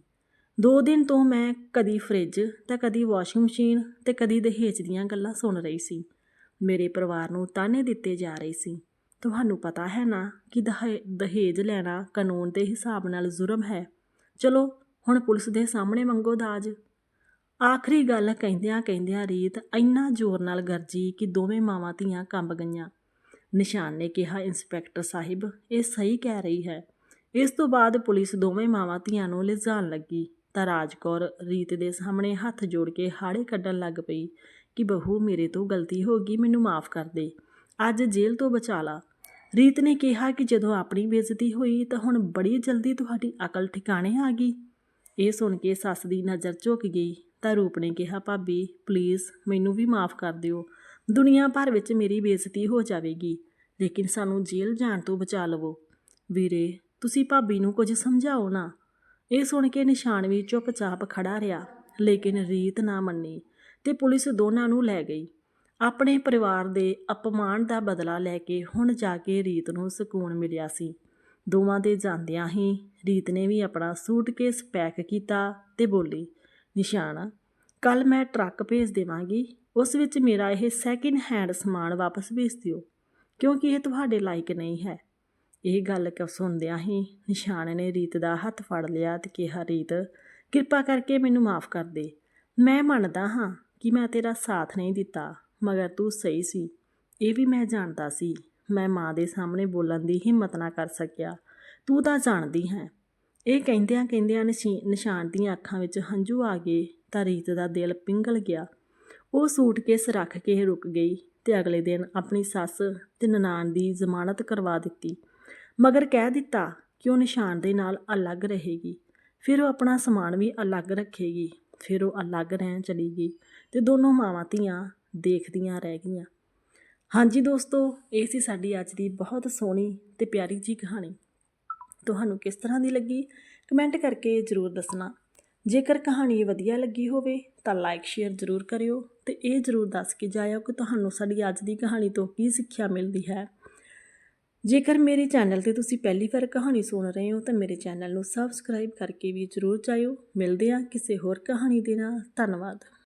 ਦੋ ਦਿਨ ਤੋਂ ਮੈਂ ਕਦੀ ਫ੍ਰਿਜ, ਤਾਂ ਕਦੀ ਵਾਸ਼ਿੰਗ ਮਸ਼ੀਨ ਤੇ ਕਦੀ ਦਹੇਜ ਦੀਆਂ ਗੱਲਾਂ ਸੁਣ ਰਹੀ ਸੀ। ਮੇਰੇ ਪਰਿਵਾਰ ਨੂੰ ਤਾਨੇ ਦਿੱਤੇ ਜਾ ਰਹੇ ਸੀ। ਤੁਹਾਨੂੰ ਪਤਾ ਹੈ ਨਾ ਕਿ ਦਹੇ- ਦਹੇਜ ਲੈਣਾ ਕਾਨੂੰਨ ਦੇ ਹਿਸਾਬ ਨਾਲ ਜ਼ੁਰਮ ਹੈ। ਚਲੋ ਹੁਣ ਪੁਲਿਸ ਦੇ ਸਾਹਮਣੇ ਮੰਗੋ ਦਾਜ। ਆਖਰੀ ਗੱਲ ਕਹਿੰਦਿਆਂ ਕਹਿੰਦਿਆਂ ਰੀਤ ਇੰਨਾ ਜ਼ੋਰ ਨਾਲ ਗਰਜੀ ਕਿ ਦੋਵੇਂ ਮਾਵਾਂ ਧੀਆਂ ਕੰਬ ਗਈਆਂ। ਨਿਸ਼ਾਨ ਨੇ ਕਿਹਾ, ਇੰਸਪੈਕਟਰ ਸਾਹਿਬ, ਇਹ ਸਹੀ ਕਹਿ ਰਹੀ ਹੈ। ਇਸ ਤੋਂ ਬਾਅਦ ਪੁਲਿਸ ਦੋਵੇਂ ਮਾਵਾਂ ਧੀਆਂ ਨੂੰ ਲਿਜਾਣ ਲੱਗੀ। ਤਾਂ ਰਾਜਕੌਰ ਰੀਤ ਦੇ ਸਾਹਮਣੇ ਹੱਥ ਜੋੜ ਕੇ ਹਾੜੇ ਕੱਢਣ ਲੱਗ ਪਈ ਕਿ ਬਹੂ, ਮੇਰੇ ਤੋਂ ਗਲਤੀ ਹੋ ਗਈ, ਮੈਨੂੰ ਮਾਫ ਕਰ ਦੇ। ਅੱਜ ਜੇਲ੍ਹ ਤੋਂ ਬਚਾ ਲਾ। ਰੀਤ ਨੇ ਕਿਹਾ ਕਿ ਜਦੋਂ ਆਪਣੀ ਬੇਇੱਜ਼ਤੀ ਹੋਈ ਤਾਂ ਹੁਣ ਬੜੀ ਜਲਦੀ ਤੁਹਾਡੀ ਅਕਲ ਠਿਕਾਣੇ ਆ ਗਈ। ਇਹ ਸੁਣ ਕੇ ਸੱਸ ਦੀ ਨਜ਼ਰ ਝੁਕ ਗਈ। ਤਾਂ ਰੂਪ ਨੇ ਕਿਹਾ, ਭਾਬੀ ਪਲੀਜ਼ ਮੈਨੂੰ ਵੀ ਮਾਫ ਕਰ ਦਿਓ। ਦੁਨੀਆ ਭਰ ਵਿੱਚ ਮੇਰੀ ਬੇਇੱਜ਼ਤੀ ਹੋ ਜਾਵੇਗੀ, ਲੇਕਿਨ ਸਾਨੂੰ ਜੇਲ੍ਹ ਜਾਣ ਤੋਂ ਬਚਾ ਲਵੋ। ਵੀਰੇ, ਤੁਸੀਂ ਭਾਬੀ ਨੂੰ ਕੁਝ ਸਮਝਾਓ ਨਾ? ਇਹ ਸੁਣ ਕੇ ਨਿਸ਼ਾਨ ਵੀ ਚੁੱਪਚਾਪ ਖੜਾ ਰਿਹਾ, ਲੇਕਿਨ ਰੀਤ ਨਾ ਮੰਨੀ ਤੇ ਪੁਲਿਸ ਦੋਨਾਂ ਨੂੰ ਲੈ ਗਈ। ਆਪਣੇ ਪਰਿਵਾਰ ਦੇ ਅਪਮਾਨ ਦਾ ਬਦਲਾ ਲੈ ਕੇ ਹੁਣ ਜਾ ਕੇ ਰੀਤ ਨੂੰ ਸਕੂਨ ਮਿਲਿਆ ਸੀ। ਦੋਵਾਂ ਦੇ ਜਾਂਦਿਆਂ ਹੀ ਰੀਤ ਨੇ ਵੀ ਆਪਣਾ ਸੂਟਕੇਸ ਪੈਕ ਕੀਤਾ ਤੇ ਬੋਲੀ, ਨਿਸ਼ਾਨ ਕੱਲ ਮੈਂ ਟਰੱਕ ਭੇਜ ਦੇਵਾਂਗੀ, ਉਸ ਵਿੱਚ ਮੇਰਾ ਇਹ ਸੈਕਿੰਡ ਹੈਂਡ ਸਮਾਨ ਵਾਪਸ ਭੇਜ ਦਿਓ, ਕਿਉਂਕਿ ਇਹ ਤੁਹਾਡੇ ਲਾਇਕ ਨਹੀਂ ਹੈ। ਇਹ ਗੱਲ ਕ, ਸੁਣਦਿਆਂ ਹੀ ਨਿਸ਼ਾਨ ਨੇ ਰੀਤ ਦਾ ਹੱਥ ਫੜ ਲਿਆ ਤੇ ਕਿਹਾ, ਰੀਤ, ਕਿਰਪਾ ਕਰਕੇ ਮੈਨੂੰ ਮਾਫ ਕਰ ਦੇ। ਮੈਂ ਮੰਨਦਾ ਹਾਂ ਕਿ ਮੈਂ ਤੇਰਾ ਸਾਥ ਨਹੀਂ ਦਿੱਤਾ, ਮਗਰ ਤੂੰ ਸਹੀ ਸੀ। ਇਹ ਵੀ ਮੈਂ ਜਾਣਦਾ ਸੀ। ਮੈਂ ਮਾਂ ਦੇ ਸਾਹਮਣੇ ਬੋਲਣ ਦੀ ਹਿੰਮਤ ਨਾ ਕਰ ਸਕਿਆ। ਤੂੰ ਤਾਂ ਜਾਣਦੀ ਹੈ। ਇਹ ਕਹਿੰਦਿਆਂ ਕਹਿੰਦਿਆਂ ਨਿਸ਼ੀ- ਨਿਸ਼ਾਨ ਦੀਆਂ ਅੱਖਾਂ ਵਿੱਚ ਹੰਝੂ ਆ ਗਏ ਤਾਂ ਰੀਤ ਦਾ ਦਿਲ ਪਿੰਗਲ ਗਿਆ। ਉਹ ਸੂਟਕੇਸ ਰੱਖ ਕੇ ਰੁਕ ਗਈ ਤੇ ਅਗਲੇ ਦਿਨ ਆਪਣੀ ਸੱਸ ਤੇ ਨਨਾਣ ਦੀ ਜ਼ਮਾਨਤ ਕਰਵਾ ਦਿੱਤੀ। ਮਗਰ ਕਹਿ ਦਿੱਤਾ ਕਿ ਉਹ ਨਿਸ਼ਾਨ ਦੇ ਨਾਲ ਅਲੱਗ ਰਹੇਗੀ। ਫਿਰ ਉਹ ਆਪਣਾ ਸਮਾਨ ਵੀ ਅਲੱਗ ਰੱਖੇਗੀ। ਫਿਰ ਉਹ ਅਲੱਗ ਰਹਿਣ ਚਲੀ ਗਈ ਤੇ ਦੋਨੋਂ ਮਾਵਾਂ ਧੀਆਂ ਦੇਖਦੀਆਂ ਰਹਿ ਗਈਆਂ। ਹਾਂਜੀ ਦੋਸਤੋ, ਇਹ ਸੀ ਸਾਡੀ ਅੱਜ ਦੀ ਬਹੁਤ ਸੋਹਣੀ ਤੇ ਪਿਆਰੀ ਜੀ ਕਹਾਣੀ। ਤੁਹਾਨੂੰ ਕਿਸ ਤਰ੍ਹਾਂ ਦੀ ਲੱਗੀ? ਕਮੈਂਟ ਕਰਕੇ ਜ਼ਰੂਰ ਦੱਸਣਾ। ਜੇਕਰ ਕਹਾਣੀ ਵਧੀਆ ਲੱਗੀ ਹੋਵੇ, ਤਾਂ ਲਾਈਕ, ਸ਼ੇਅਰ ਜ਼ਰੂਰ ਕਰਿਓ ਤੇ ਇਹ ਜ਼ਰੂਰ ਦੱਸ ਕੇ ਜਾਇਓ ਕਿ ਤੁਹਾਨੂੰ ਸਾਡੀ ਅੱਜ ਦੀ ਕਹਾਣੀ ਤੋਂ ਕੀ ਸਿੱਖਿਆ ਮਿਲਦੀ ਹੈ। ਜੇਕਰ ਮੇਰੇ ਚੈਨਲ ਤੇ ਤੁਸੀਂ ਪਹਿਲੀ ਵਾਰ ਕਹਾਣੀ ਸੁਣ ਰਹੇ ਹੋ, ਤਾਂ ਮੇਰੇ ਚੈਨਲ ਨੂੰ ਸਬਸਕ੍ਰਾਈਬ ਕਰਕੇ ਵੀ ਜ਼ਰੂਰ ਜਾਇਓ। ਮਿਲਦੇ ਹਾਂ ਕਿਸੇ ਹੋਰ ਕਹਾਣੀ ਦੇ ਨਾਲ। ਧੰਨਵਾਦ।